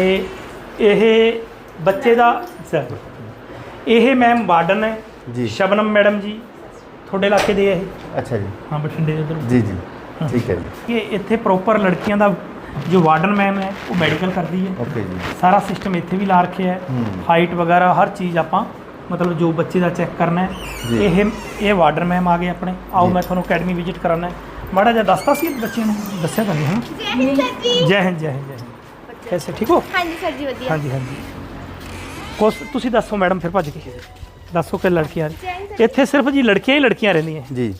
S2: ਇਹ ਬੱਚੇ ਦਾ ਸਰ ਇਹ ਮੈਮ ਵਾਰਡਨ ਹੈ
S1: ਜੀ।
S2: ਸ਼ਬਨਮ ਮੈਡਮ ਜੀ ਤੁਹਾਡੇ ਇਲਾਕੇ ਦੇ ਇਹ।
S1: ਅੱਛਾ ਜੀ।
S2: ਹਾਂ ਬਠਿੰਡੇ ਦੇ ਉਧਰ।
S1: ਜੀ ਜੀ। ਠੀਕ ਹੈ ਜੀ।
S2: ਕਿ ਇੱਥੇ ਪ੍ਰੋਪਰ ਲੜਕੀਆਂ ਦਾ ਜੋ ਵਾਰਡਨ ਮੈਮ ਹੈ ਉਹ ਮੈਡੀਕਲ ਕਰਦੀ ਹੈ।
S1: ਓਕੇ ਜੀ।
S2: ਸਾਰਾ ਸਿਸਟਮ ਇੱਥੇ ਵੀ ਲਾ ਰੱਖਿਆ ਹੂੰ। ਹਾਈਟ ਵਗੈਰਾ ਹਰ ਚੀਜ਼ ਆਪਾਂ ਮਤਲਬ ਜੋ ਬੱਚੇ ਦਾ ਚੈੱਕ ਕਰਨਾ ਹੈ। ਇਹ ਇਹ ਵਾਰਡਨ ਮੈਮ ਆ ਗਏ ਆਪਣੇ। ਆਓ। ਮੈਂ ਤੁਹਾਨੂੰ ਅਕੈਡਮੀ ਵਿਜ਼ਿਟ ਕਰਾਉਣਾ ਹੈ। ਮਾੜਾ ਜਿਹਾ ਦੱਸਤਾ ਸੀ ਬੱਚੇ ਨੂੰ? ਦੱਸਿਆ ਤਾਂ ਨਹੀਂ ਹੈ
S5: ਜੈ ਹਿੰਦ ਜੀ।
S2: ਜੈ ਹਿੰਦ ਜੈ ਹਿੰਦ ਕੈਸੇ ਠੀਕ ਹੋ?
S5: ਹਾਂਜੀ ਸਰ ਜੀ ਵਧੀਆ।
S2: ਹਾਂਜੀ ਹਾਂਜੀ। ਕੁਛ ਤੁਸੀਂ ਦੱਸੋ ਮੈਡਮ ਫਿਰ ਭੱਜ ਕੇ। ਦੱਸੋ ਕਿ ਲੜਕੀਆਂ ਇੱਥੇ ਸਿਰਫ ਜੀ ਲੜਕੀਆਂ ਹੀ ਲੜਕੀਆਂ ਰਹਿੰਦੀਆਂ।
S1: ਜੀ।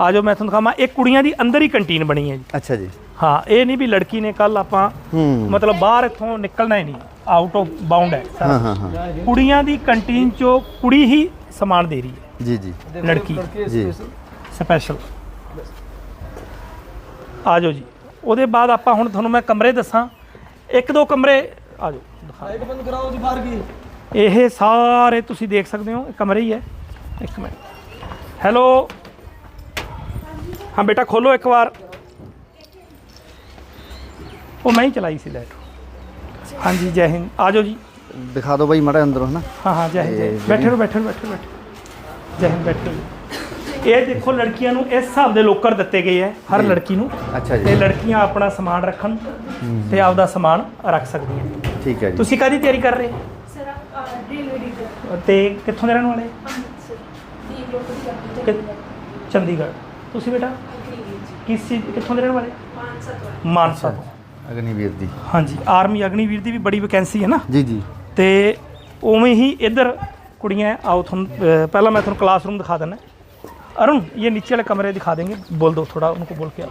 S2: ਆ ਜਾਓ ਮੈਂ ਤੁਹਾਨੂੰ ਦਿਖਾਵਾਂ। ਇਹ ਕੁੜੀਆਂ ਦੀ ਅੰਦਰ ਹੀ ਕੰਟੀਨ ਬਣੀ ਹੈ ਜੀ।
S1: ਅੱਛਾ ਜੀ।
S2: ਹਾਂ ਇਹ ਨਹੀਂ ਵੀ ਲੜਕੀ ਨੇ ਕੱਲ ਆਪਾਂ
S1: ਹੂੰ।
S2: ਮਤਲਬ ਬਾਹਰ ਇੱਥੋਂ ਨਿਕਲਣਾ ਹੀ ਨਹੀਂ। ਆਊਟ ਆਫ ਬਾਉਂਡ ਹੈ ਕੁੜੀਆਂ ਦੀ ਕੰਟੀਨ ਚੋਂ ਕੁੜੀ ਹੀ ਸਮਾਨ ਦੇ ਰਹੀ ਹੈ।
S1: ਜੀ ਜੀ। ਲੜਕੀ।
S3: ਜੀ।
S2: ਸਪੈਸ਼ਲ ਆ ਜਾਓ ਜੀ। ਉਹਦੇ ਬਾਅਦ ਆਪਾਂ ਹੁਣ ਤੁਹਾਨੂੰ ਮੈਂ ਕਮਰੇ ਦੱਸਾਂ। ਇੱਕ ਦੋ ਕਮਰੇ ਆ ਜਾਓ ਦਿਖਾ।
S3: ਲਾਈਟ ਬੰਦ ਕਰਾਓ ਜੀ ਬਾਹਰ ਕੀ?
S2: ਇਹ ਸਾਰੇ ਤੁਸੀਂ ਦੇਖ ਸਕਦੇ ਹੋ ਇਹ ਕਮਰੇ ਹੀ ਹੈ। ਇੱਕ ਮਿੰਟ। ਹੈਲੋ ਹਾਂ ਬੇਟਾ ਖੋਲੋ ਇੱਕ ਵਾਰ। ਉਹ ਮੈਂ ਹੀ ਚਲਾਈ ਸੀ ਲੈਟ ਹਾਂਜੀ ਜੈ ਹਿੰਦ। ਆ ਜਾਓ ਜੀ।
S1: ਦਿਖਾ ਦਿਓ ਬਾਈ ਮੜਾ ਅੰਦਰੋਂ ਹਨਾ?
S2: ਹਾਂ ਹਾਂ ਜੈ ਹਿੰਦ। ਜੈ ਹਿੰਦ। ਬੈਠੇ ਰਹੋ ਬੈਠੇ ਰਹੋ ਬੈਠੇ ਰਹੋ ਬੈਠੇ ਰਹੋ। ਜੈ ਹਿੰਦ ਬੈਠੇ ਰਹੋ। ਇਹ ਦੇਖੋ ਲੜਕੀਆਂ ਨੂੰ ਇਸ ਹਿਸਾਬ ਦੇ ਲੋਕਰ ਦਿੱਤੇ ਗਏ ਹੈ ਹਰ
S1: ਜੀ।
S2: ਲੜਕੀ ਨੂੰ।
S1: ਅੱਛਾ
S2: ਤੇ
S1: ਜੀ
S2: ਲੜਕੀਆਂ ਆਪਣਾ ਸਮਾਨ ਰੱਖਣ ਤੇ ਆਪਦਾ ਸਮਾਨ ਰੱਖ ਸਕਦੀਆਂ।
S1: ਠੀਕ ਹੈ ਜੀ।
S2: ਤੁਸੀਂ ਕਾਦੀ ਤਿਆਰੀ ਕਰ ਰਹੇ?
S5: ਸਰ ਆਪ
S2: ਤੇ ਕਿੱਥੋਂ ਦੇ ਰਹਿਣ ਵਾਲੇ?
S5: ਅੰਮ੍ਰਿਤਸਰ। ਦੀ ਲੋਕਲ
S2: ਕਿ- ਚੰਡੀਗੜ੍ਹ। ਤੁਸੀਂ ਬੇਟਾ? ਕਿਸ ਚੀਜ਼ ਕਿੱਥੋਂ ਦੇ ਰਹਿਣ ਵਾਲੇ?
S5: ਮਾਨਸਾ ਤੋਂ। ਹੈ।
S2: ਮਾਨਸਾ ਤੋਂ।
S1: ਅਗਨੀਵੀਰ ਦੀ।
S2: ਹਾਂਜੀ ਆਰਮੀ ਅਗਨੀਵੀਰ ਦੀ ਵੀ ਬੜੀ ਵੈਕੈਂਸੀ ਹੈ ਨਾ?
S1: ਜੀ ਜੀ।
S2: ਤੇ ਉਵੇਂ ਹੀ ਇੱਧਰ ਕੁੜੀਆਂ ਆਓ ਤੁਹਾਨੂੰ ਪਹਿਲਾਂ ਮੈਂ ਤੁਹਾਨੂੰ ਕਲਾਸਰੂਮ ਦਿਖਾ ਦਿੰਦਾ। ਅਰੁਣ ਇਹ ਨੀਚੇ ਵਾਲੇ ਕਮਰੇ ਦਿਖਾ ਦੇਂਗੇ ਬੋਲ ਦੋ ਥੋੜਾ ਉਹਨੂੰ ਬੋਲ ਕੇ ਆਓ।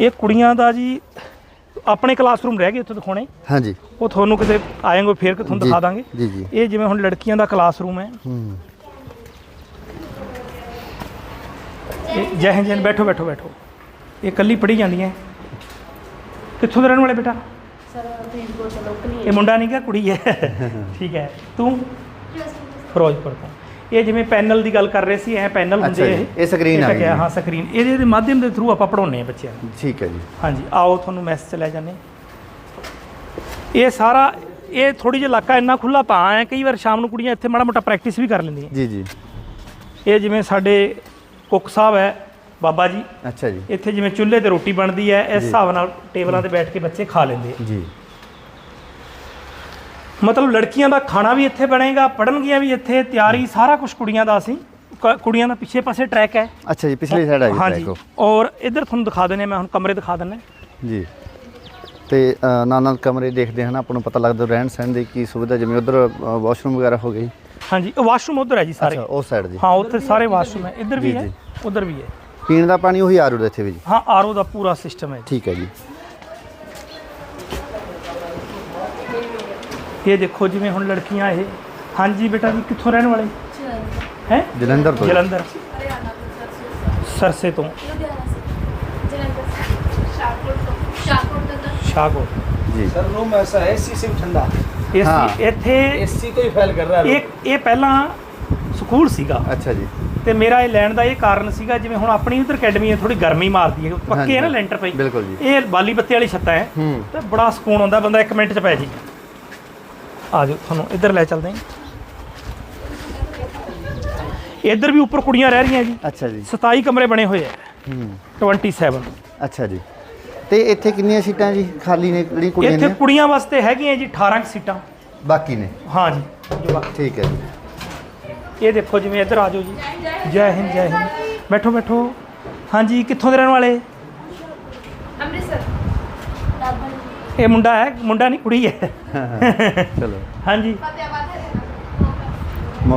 S2: ਇਹ ਕੁੜੀਆਂ ਦਾ ਜੀ ਆਪਣੇ ਕਲਾਸਰੂਮ ਰਹਿ ਗਏ ਉੱਥੇ ਦਿਖਾਉਣੇ।
S1: ਹਾਂਜੀ।
S2: ਉਹ ਤੁਹਾਨੂੰ ਕਿਤੇ ਆਏਂਗੇ ਫੇਰ ਤੁਹਾਨੂੰ ਦਿਖਾ ਦਾਂਗੇ।
S1: ਜੀ ਜੀ।
S2: ਇਹ ਜਿਵੇਂ ਹੁਣ ਲੜਕੀਆਂ ਦਾ ਕਲਾਸਰੂਮ ਹੈ।
S1: ਹੂੰ।
S2: ਜੈ ਹਿੰਦ ਜੈਨ ਬੈਠੋ ਬੈਠੋ ਬੈਠੋ। ਇਹ ਕੱਲੀ ਪੜੀ ਜਾਂਦੀਆਂ ਕਿੱਥੋਂ ਦੇ ਰਹਿਣ ਵਾਲੇ ਬੇਟਾ?
S5: ਸਰ ਫਰੀਦਕੋਟ ਤੋਂ ਲੋਕਲ
S2: ਇਹ ਮੁੰਡਾ ਨਹੀਂ ਕਿ ਕੁੜੀ ਹੈ। ਠੀਕ ਹੈ। ਤੂੰ? ਫਿਰੋਜ਼ਪੁਰ ਤੋਂ। ਇਹ ਜਿਵੇਂ ਪੈਨਲ ਦੀ ਗੱਲ ਕਰ ਰਹੇ ਸੀ ਇਹ ਪੈਨਲ ਹੁੰਦੇ
S1: ਜੀ, ਇਹ। screen ਆ ਗਈ।
S2: ਹਾਂ ਸਕਰੀਨ। ਇਹਦੇ ਦੇ ਮਾਧਿਅਮ ਦੇ ਥਰੂ ਆਪਾਂ ਪੜਾਉਂਦੇ ਆ ਬੱਚਿਆਂ ਨੂੰ।
S1: ਠੀਕ ਹੈ ਜੀ।
S2: ਹਾਂਜੀ ਆਓ ਤੁਹਾਨੂੰ ਮੈਸੇਜ ਲੈ ਜਾਂਦੇ ਇਹ ਸਾਰਾ ਇਹ ਥੋੜੀ ਜਿਹੀ ਇਲਾਕਾ ਇੰਨਾ ਖੁੱਲਾ ਤਾਂ ਹੈ ਕਈ ਵਾਰ ਸ਼ਾਮ ਨੂੰ ਕੁੜੀਆਂ ਇੱਥੇ ਮਾੜਾ ਮੋਟਾ ਪ੍ਰੈਕਟਿਸ ਵੀ ਕਰ ਲੈਂਦੀਆਂ।
S1: ਜੀ ਜੀ।
S2: ਇਹ ਜਿਵੇਂ ਸਾਡੇ ਕੁੱਕ ਸਾਹਿਬ ਹੈ ਬਾਬਾ ਜੀ
S1: ਅੱਛਾ ਜੀ।
S2: ਇੱਥੇ ਜਿਵੇਂ ਚੁੱਲ੍ਹੇ ਤੇ ਰੋਟੀ ਬਣਦੀ ਹੈ ਇਸ ਹਿਸਾਬ ਨਾਲ ਟੇਬਲਾਂ ਤੇ ਬੈਠ ਕੇ ਬੱਚੇ ਖਾ ਲੈਂਦੇ ਆ।
S1: ਜੀ।
S2: ਮਤਲਬ ਲੜਕੀਆਂ ਦਾ ਖਾਣਾ ਵੀ ਇੱਥੇ ਬਣੇਗਾ ਪੜਨਗੀਆਂ ਵੀ ਇੱਥੇ ਤਿਆਰੀ ਸਾਰਾ ਕੁਝ ਕੁੜੀਆਂ ਦਾ ਅਸੀਂ ਕ- ਕੁੜੀਆਂ ਦਾ ਪਿੱਛੇ ਪਾਸੇ ਟਰੈਕ ਹੈ।
S1: ਅੱਛਾ ਜੀ ਪਿਛਲੀ ਸਾਈਡ ਆ ਗਈ
S2: ਹਾਂਜੀ।
S1: ਟਰੈਕ
S2: ਔਰ ਇੱਧਰ ਤੁਹਾਨੂੰ ਦਿਖਾ ਹਾਂ, ਮੈਂ ਹੁਣ ਕਮਰੇ ਦਿਖਾ ਦਿੰਦਾ।
S1: ਜੀ। ਤੇ ਅ, ਨਾਲ ਨਾਲ ਕਮਰੇ ਦੇਖਦੇ ਹਨ ਆਪਾਂ ਨੂੰ ਪਤਾ ਲੱਗਦਾ ਰਹਿਣ ਸਹਿਣ ਦੀ ਕੀ ਸੁਵਿਧਾ ਜਿਵੇਂ ਉਧਰ ਵਾਸ਼ਰੂਮ ਵਗੈਰਾ ਹੋ ਗਈ।
S2: ਹਾਂਜੀ ਵਾਸ਼ਰੂਮ ਉਧਰ ਹੈ ਜੀ ਸਾਰੇ।
S1: ਅੱਛਾ ਉਸ ਸਾਈਡ ਜੀ
S2: ਹਾਂ ਉੱਥੇ ਸਾਰੇ ਵਾਸ਼ਰੂਮ ਹੈ। ਇੱਧਰ ਵੀ
S1: ਜੀ,
S2: ਹੈ
S1: ਜੀ।
S2: ਉਧਰ ਵੀ ਹੈ।
S1: ਪੀਣ ਦਾ ਪਾਣੀ ਉਹੀ ਆਰਓ ਦਾ ਇੱਥੇ ਵੀ ਜੀ।
S2: ਹਾਂ ਆਰਓ ਦਾ ਪੂਰਾ ਸਿਸਟਮ ਹੈ
S1: ਠੀਕ ਹੈ ਜੀ।
S2: ਇਹ ਦੇਖੋ ਜਿਵੇਂ ਹੁਣ ਲੜਕੀਆਂ ਇਹ। ਹਾਂਜੀ ਬੇਟਾ ਜੀ ਕਿੱਥੋਂ ਰਹਿਣ ਵਾਲੇ? ਹੈ?
S1: ਜਲੰਧਰ ਤੋਂ
S2: ਜਲੰਧਰ। ਸਰਸੇ ਤੋਂ।
S5: ਸ਼ਾਹਕੋਟ
S1: ਜੀ।
S3: ਸਰ ਰੂਮ ਐਸਾ ਹੈ ਏਸੀ
S2: ਠੰਡਾ।
S1: ਏਸੀ
S2: ਇੱਥੇ
S3: ਏਸੀ ਕੋਈ ਫੈਲ ਕਰ ਰਿਹਾ
S2: ਇਹ ਇਹ ਪਹਿਲਾਂ ਸਕੂਲ ਸੀਗਾ।
S1: ਅੱਛਾ
S2: ਤੇ ਮੇਰਾ ਇਹ ਲੈਣ ਦਾ ਇਹ ਕਾਰਨ ਸੀਗਾ ਜਿਵੇਂ ਹੁਣ ਆਪਣੀ ਉਧਰ ਅਕੈਡਮੀ ਹੈ ਥੋੜੀ ਗਰਮੀ ਮਾਰਦੀ ਹੈ ਪੱਕੇ ਹੈ ਨਾ। ਲੈਂਟਰ ਪਈ।
S1: ਬਿਲਕੁਲ ਜੀ।
S2: ਇਹ ਬਾਲੀ ਬੱਤੀ ਵਾਲੀ ਛੱਤਾਂ ਹੈ ਤੇ ਬੜਾ ਸਕੂਨ ਆਉਂਦਾ ਬੰਦਾ 1 ਮਿੰਟ ਚ ਪੈ ਜੀ। ਆ ਜਾਓ ਤੁਹਾਨੂੰ ਇੱਧਰ ਲੈ ਚੱਲਦੇ ਹਾਂ। ਇੱਧਰ ਵੀ ਉੱਪਰ ਕੁੜੀਆਂ ਰਹਿ ਰਹੀਆਂ ਜੀ।
S1: ਅੱਛਾ ਜੀ।
S2: 27 ਕਮਰੇ ਬਣੇ ਹੋਏ ਹੂੰ। 27
S1: ਅੱਛਾ ਜੀ। ਤੇ ਇੱਥੇ ਕਿੰਨੀਆਂ ਸੀਟਾਂ ਜੀ? ਖਾਲੀ ਨੇ ਜਿਹੜੀਆਂ ਕੁੜੀਆਂ
S2: ਇੱਥੇ
S1: ਨੇ?
S2: ਕੁੜੀਆਂ ਵਾਸਤੇ ਹੈਗੀਆਂ ਜੀ 18 ਕੁ ਸੀਟਾਂ।
S1: ਬਾਕੀ ਨੇ?
S2: ਹਾਂ ਜੀ। ਜੋ ਬਾਕੀ
S1: ਠੀਕ ਹੈ ਜੀ।
S2: ਇਹ ਦੇਖੋ ਜਿਵੇਂ ਇੱਧਰ ਆ ਜਾਓ ਜੀ। ਜੈ ਹਿੰਦ ਜੈ ਹਿੰਦ। ਬੈਠੋ ਬੈਠੋ। ਹਾਂਜੀ ਕਿੱਥੋਂ ਦੇ ਰਹਿਣ ਵਾਲੇ?
S5: ਅੰਮ੍ਰਿਤਸਰ।
S2: ਇਹ ਮੁੰਡਾ ਹੈ ਮੁੰਡਾ ਨਹੀਂ ਕੁੜੀ ਹੈ।
S1: ਚਲੋ।
S2: ਹਾਂਜੀ।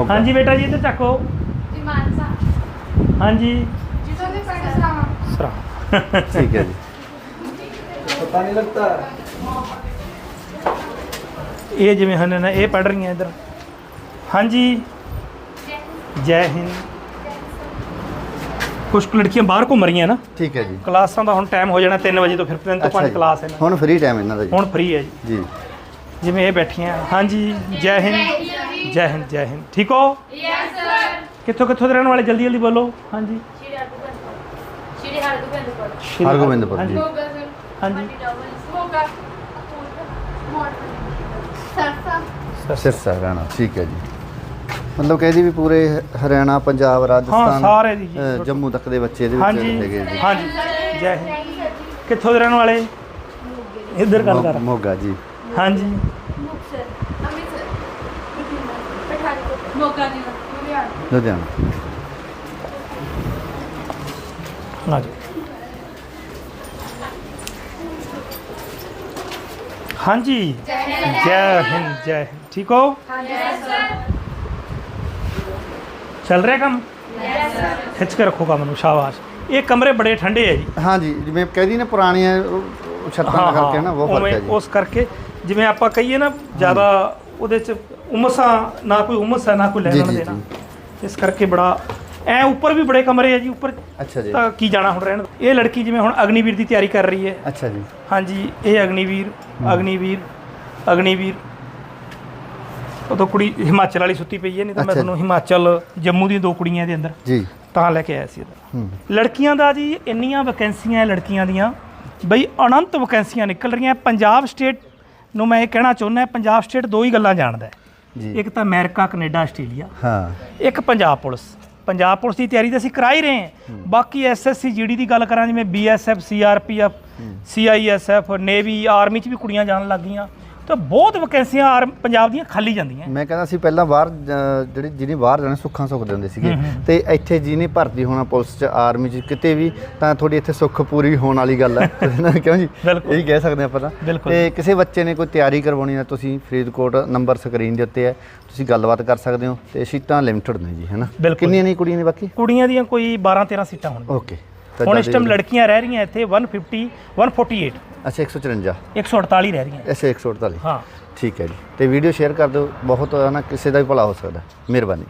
S2: ਹਾਂਜੀ ਬੇਟਾ ਜੀ ਇੱਧਰ ਚੱਕੋ।
S5: ਜੀ ਮਾਨਸਾ।
S2: ਹਾਂਜੀ।
S1: ਠੀਕ ਹੈ ਜੀ।
S2: ਇਹ ਜਿਵੇਂ ਹਨ ਨਾ ਇਹ ਪੜ ਰਹੀਆਂ ਇੱਧਰ। ਹਾਂਜੀ। ਜੈ ਹਿੰਦ। ਕੁਝ ਕੁ ਲੜਕੀਆਂ ਬਾਹਰ ਘੁੰਮ ਰਹੀਆਂ ਨਾ।
S1: ਠੀਕ ਹੈ ਜੀ।
S2: ਕਲਾਸਾਂ ਦਾ ਹੁਣ ਟਾਈਮ ਹੋ ਜਾਣਾ 3 ਵਜੇ ਤੋਂ ਫਿਰ 3 ਤੋਂ
S1: ਅੱਛਾ
S2: 5
S1: ਜੀ।
S2: ਕਲਾਸ ਹੈ ਨਾ
S1: ਹੁਣ ਫ੍ਰੀ ਟਾਈਮ ਇਹਨਾਂ ਦਾ ਜੀ।
S2: ਹੁਣ ਫ੍ਰੀ ਹੈ ਜੀ।
S1: ਜੀ।
S2: ਜਿਵੇਂ ਇਹ ਬੈਠੀਆਂ। ਹਾਂਜੀ ਜੈ ਹਿੰਦ। ਜੈ ਹਿੰਦ ਜੈ ਹਿੰਦ। ਠੀਕ ਹੋ?
S5: ਯੈਸ ਸਰ
S2: ਕਿੱਥੋਂ ਕਿੱਥੋਂ ਦੇ ਰਹਿਣ ਵਾਲੇ? ਜਲਦੀ ਜਲਦੀ ਬੋਲੋ। ਹਾਂਜੀ।
S5: ਸ਼੍ਰੀ ਹਰਗੋਬਿੰਦਪੁਰ। ਸ਼੍ਰੀ ਹਰਗੋਬਿੰਦਪੁਰ।
S2: ਸ਼੍ਰੀ
S1: ਹਰਗੋਬਿੰਦਪੁਰ
S2: ਹਾਂਜੀ।
S1: ਜੀ।
S2: ਹਾਂਜੀ।
S5: ਮੋਗਾ। ਸਰਸਾ
S1: ਸਿਰਸਾ ਰਹਿਣਾ। ਠੀਕ ਹੈ ਜੀ। ਮਤਲਬ ਕਹਿੰਦੀ ਵੀ ਪੂਰੇ ਹਰਿਆਣਾ ਪੰਜਾਬ ਰਾਜਸਥਾਨ
S2: ਸਾਰੇ ਜੀ।
S1: ਅ, ਜੰਮੂ ਤੱਕ ਦੇ ਬੱਚੇ ਇਹਦੇ ਵਿੱਚ
S2: ਹਾਂਜੀ
S1: ਹੈਗੇ ਜੀ।
S2: ਹਾਂਜੀ। ਜੈ ਹਿੰਦ। ਕਿੱਥੋਂ ਦੇ ਰਹਿਣ ਵਾਲੇ? ਇੱਧਰ ਗੱਲ ਕਰ।
S1: ਮੋ- ਮੋਗਾ ਜੀ।
S2: ਹਾਂਜੀ।
S5: ਮੁਕਤਸਰ ਅੰਮ੍ਰਿਤਸਰ ਬਠਿੰਡਾ ਪਠਾਨਕੋਟ ਮੋਗਾ ਜੀ। ਲੁਧਿਆਣਾ
S1: ਲੁਧਿਆਣਾ
S2: ਆ ਜਾਓ ਹਾਂਜੀ। ਜੈ ਹਿੰਦ ਜੈ ਹਿੰਦ। ਠੀਕ ਹੋ? ਚੱਲ ਰਿਹਾ ਕੰਮ? ਖਿੱਚ ਕੇ ਰੱਖੋ ਕੰਮ ਨੂੰ ਸ਼ਾਬਾਸ਼। ਇਹ ਕਮਰੇ ਬੜੇ ਠੰਡੇ ਹੈ ਜੀ।
S1: ਹਾਂਜੀ ਜਿਵੇਂ ਕਹਿੰਦੀ ਨੇ ਪੁਰਾਣੀਆਂ ਛੱਤਾਂ ਕਰਕੇ ਨਾ ਉਹ ਫ਼ਰਕ
S2: ਉਵੇਂ
S1: ਹੈ ਜੀ।
S2: ਉਸ ਕਰਕੇ ਜਿਵੇਂ ਆਪਾਂ ਕਹੀਏ ਨਾ ਜ਼ਿਆਦਾ ਉਹਦੇ ਚ ਉਮਸਾਂ ਨਾ ਕੋਈ ਉਮਸ ਹੈ ਨਾ ਕੋਈ ਲੈਣ ਦੇਣਾ। ਇਸ ਕਰਕੇ ਬੜਾ ਐ ਉੱਪਰ ਵੀ ਬੜੇ ਕਮਰੇ ਆ ਜੀ ਉੱਪਰ
S1: ਅੱਛਾ ਜੀ।
S2: ਤਾਂ ਕੀ ਜਾਣਾ ਹੁਣ ਰਹਿਣ। ਇਹ ਲੜਕੀ ਜਿਵੇਂ ਹੁਣ ਅਗਨੀਵੀਰ ਦੀ ਤਿਆਰੀ ਕਰ ਰਹੀ ਹੈ।
S1: ਅੱਛਾ ਜੀ।
S2: ਹਾਂਜੀ ਇਹ ਅਗਨੀਵੀਰ ਅਗਨੀਵੀਰ ਅਗਨੀਵੀਰ। ਉਦੋਂ ਕੁੜੀ ਹਿਮਾਚਲ ਵਾਲੀ ਸੁੱਤੀ ਪਈ ਹੈ ਨਹੀਂ ਤਾਂ ਮੈਂ
S1: ਅੱਛਾ।
S2: ਤੁਹਾਨੂੰ ਹਿਮਾਚਲ ਜੰਮੂ ਦੀਆਂ ਦੋ ਕੁੜੀਆਂ ਦੇ ਅੰਦਰ
S1: ਜੀ।
S2: ਤਾਂ ਲੈ ਕੇ ਆਇਆ ਸੀ ਇਹਦਾ
S1: ਹੂੰ।
S2: ਲੜਕੀਆਂ ਦਾ ਜੀ ਇੰਨੀਆਂ ਵੈਕੈਂਸੀਆਂ ਹੈ ਲੜਕੀਆਂ ਦੀਆਂ ਬਈ ਅਨੰਤ ਵੈਕੈਂਸੀਆਂ ਨਿਕਲ ਰਹੀਆਂ। ਪੰਜਾਬ ਸਟੇਟ ਨੂੰ ਮੈਂ ਇਹ ਕਹਿਣਾ ਚਾਹੁੰਦਾ ਪੰਜਾਬ ਸਟੇਟ ਦੋ ਹੀ ਗੱਲਾਂ ਜਾਣਦਾ ਹੈ।
S1: ਜੀ।
S2: ਇੱਕ ਤਾਂ ਅਮਰੀਕਾ ਕੈਨੇਡਾ ਆਸਟ੍ਰੇਲੀਆ।
S1: ਹਾਂ।
S2: ਇੱਕ ਪੰਜਾਬ ਪੁਲਿਸ। ਪੰਜਾਬ ਪੁਲਿਸ ਦੀ ਤਿਆਰੀ ਤਾਂ ਅਸੀਂ ਕਰਾ ਹੀ ਰਹੇ ਹਾਂ। ਬਾਕੀ ਐਸਐਸਸੀ ਜੀਡੀ ਦੀ ਗੱਲ ਕਰਾਂ ਜਿਵੇਂ BSF CRPF CISF navy army 'ਚ ਵੀ ਕੁੜੀਆਂ ਜਾਣ ਲੱਗ ਗਈਆਂ। ਤਾਂ ਬਹੁਤ ਵੈਕੈਂਸੀਆਂ ਆਰ ਪੰਜਾਬ ਦੀਆਂ ਖਾਲੀ ਜਾਂਦੀਆਂ।
S1: ਮੈਂ ਕਹਿੰਦਾ ਸੀ ਪਹਿਲਾਂ ਬਾਹਰ ਜਿਹੜੇ ਜਿਹਨੇ ਬਾਹਰ ਜਾਣਾ ਸੁੱਖਾਂ ਸੁੱਖਦੇ ਹੁੰਦੇ ਸੀਗੇ। ਤੇ ਇੱਥੇ ਜਿਹਨੇ ਭਰਤੀ ਹੋਣਾ ਪੁਲਿਸ 'ਚ ਆਰਮੀ 'ਚ ਕਿਤੇ ਵੀ ਤਾਂ ਤੁਹਾਡੀ ਇੱਥੇ ਸੁੱਖ ਪੂਰੀ ਹੋਣ ਵਾਲੀ ਗੱਲ ਹੈ। ਕਿਉਂ ਜੀ। ਇਹੀ ਕਹਿ ਸਕਦੇ ਆਪਾਂ ਤਾਂ।
S2: ਬਿਲਕੁਲ।
S1: ਤੇ ਕਿਸੇ ਬੱਚੇ ਨੇ ਕੋਈ ਤਿਆਰੀ ਕਰਵਾਉਣੀ ਹੈ ਤੁਸੀਂ ਫਰੀਦਕੋਟ ਨੰਬਰ ਸਕਰੀਨ ਦੇ ਉੱਤੇ ਹੈ ਤੁਸੀਂ ਗੱਲਬਾਤ ਕਰ ਸਕਦੇ ਹੋ। ਤੇ ਸੀਟਾਂ ਲਿਮਟਿਡ ਨੇ ਜੀ ਹੈਨਾ। ਕਿੰਨੀਆਂ ਨੇ ਕੁੜੀਆਂ ਨੇ ਬਾਕੀ?
S2: ਕੁੜੀਆਂ ਦੀਆਂ ਕੋਈ 12 13 ਸੀਟਾਂ ਹੋਣਗੀਆਂ।
S1: ਓਕੇ
S2: ਹੁਣ ਇਸ ਟਾਈਮ ਲੜਕੀਆਂ ਰਹਿ ਰਹੀਆਂ ਇੱਥੇ 150 148
S1: ਅੱਛਾ 154
S2: 148 ਰਹਿ ਰਹੀਆਂ।
S1: ਐਸੇ 148
S2: ਹਾਂ।
S1: ਠੀਕ ਹੈ ਜੀ। ਤੇ ਵੀਡੀਓ ਸ਼ੇਅਰ ਕਰ ਦਿਓ। ਬਹੁਤ ਹੈ ਨਾ ਕਿਸੇ ਦਾ ਵੀ ਭਲਾ ਹੋ ਸਕਦਾ। ਮਿਹਰਬਾਨੀ।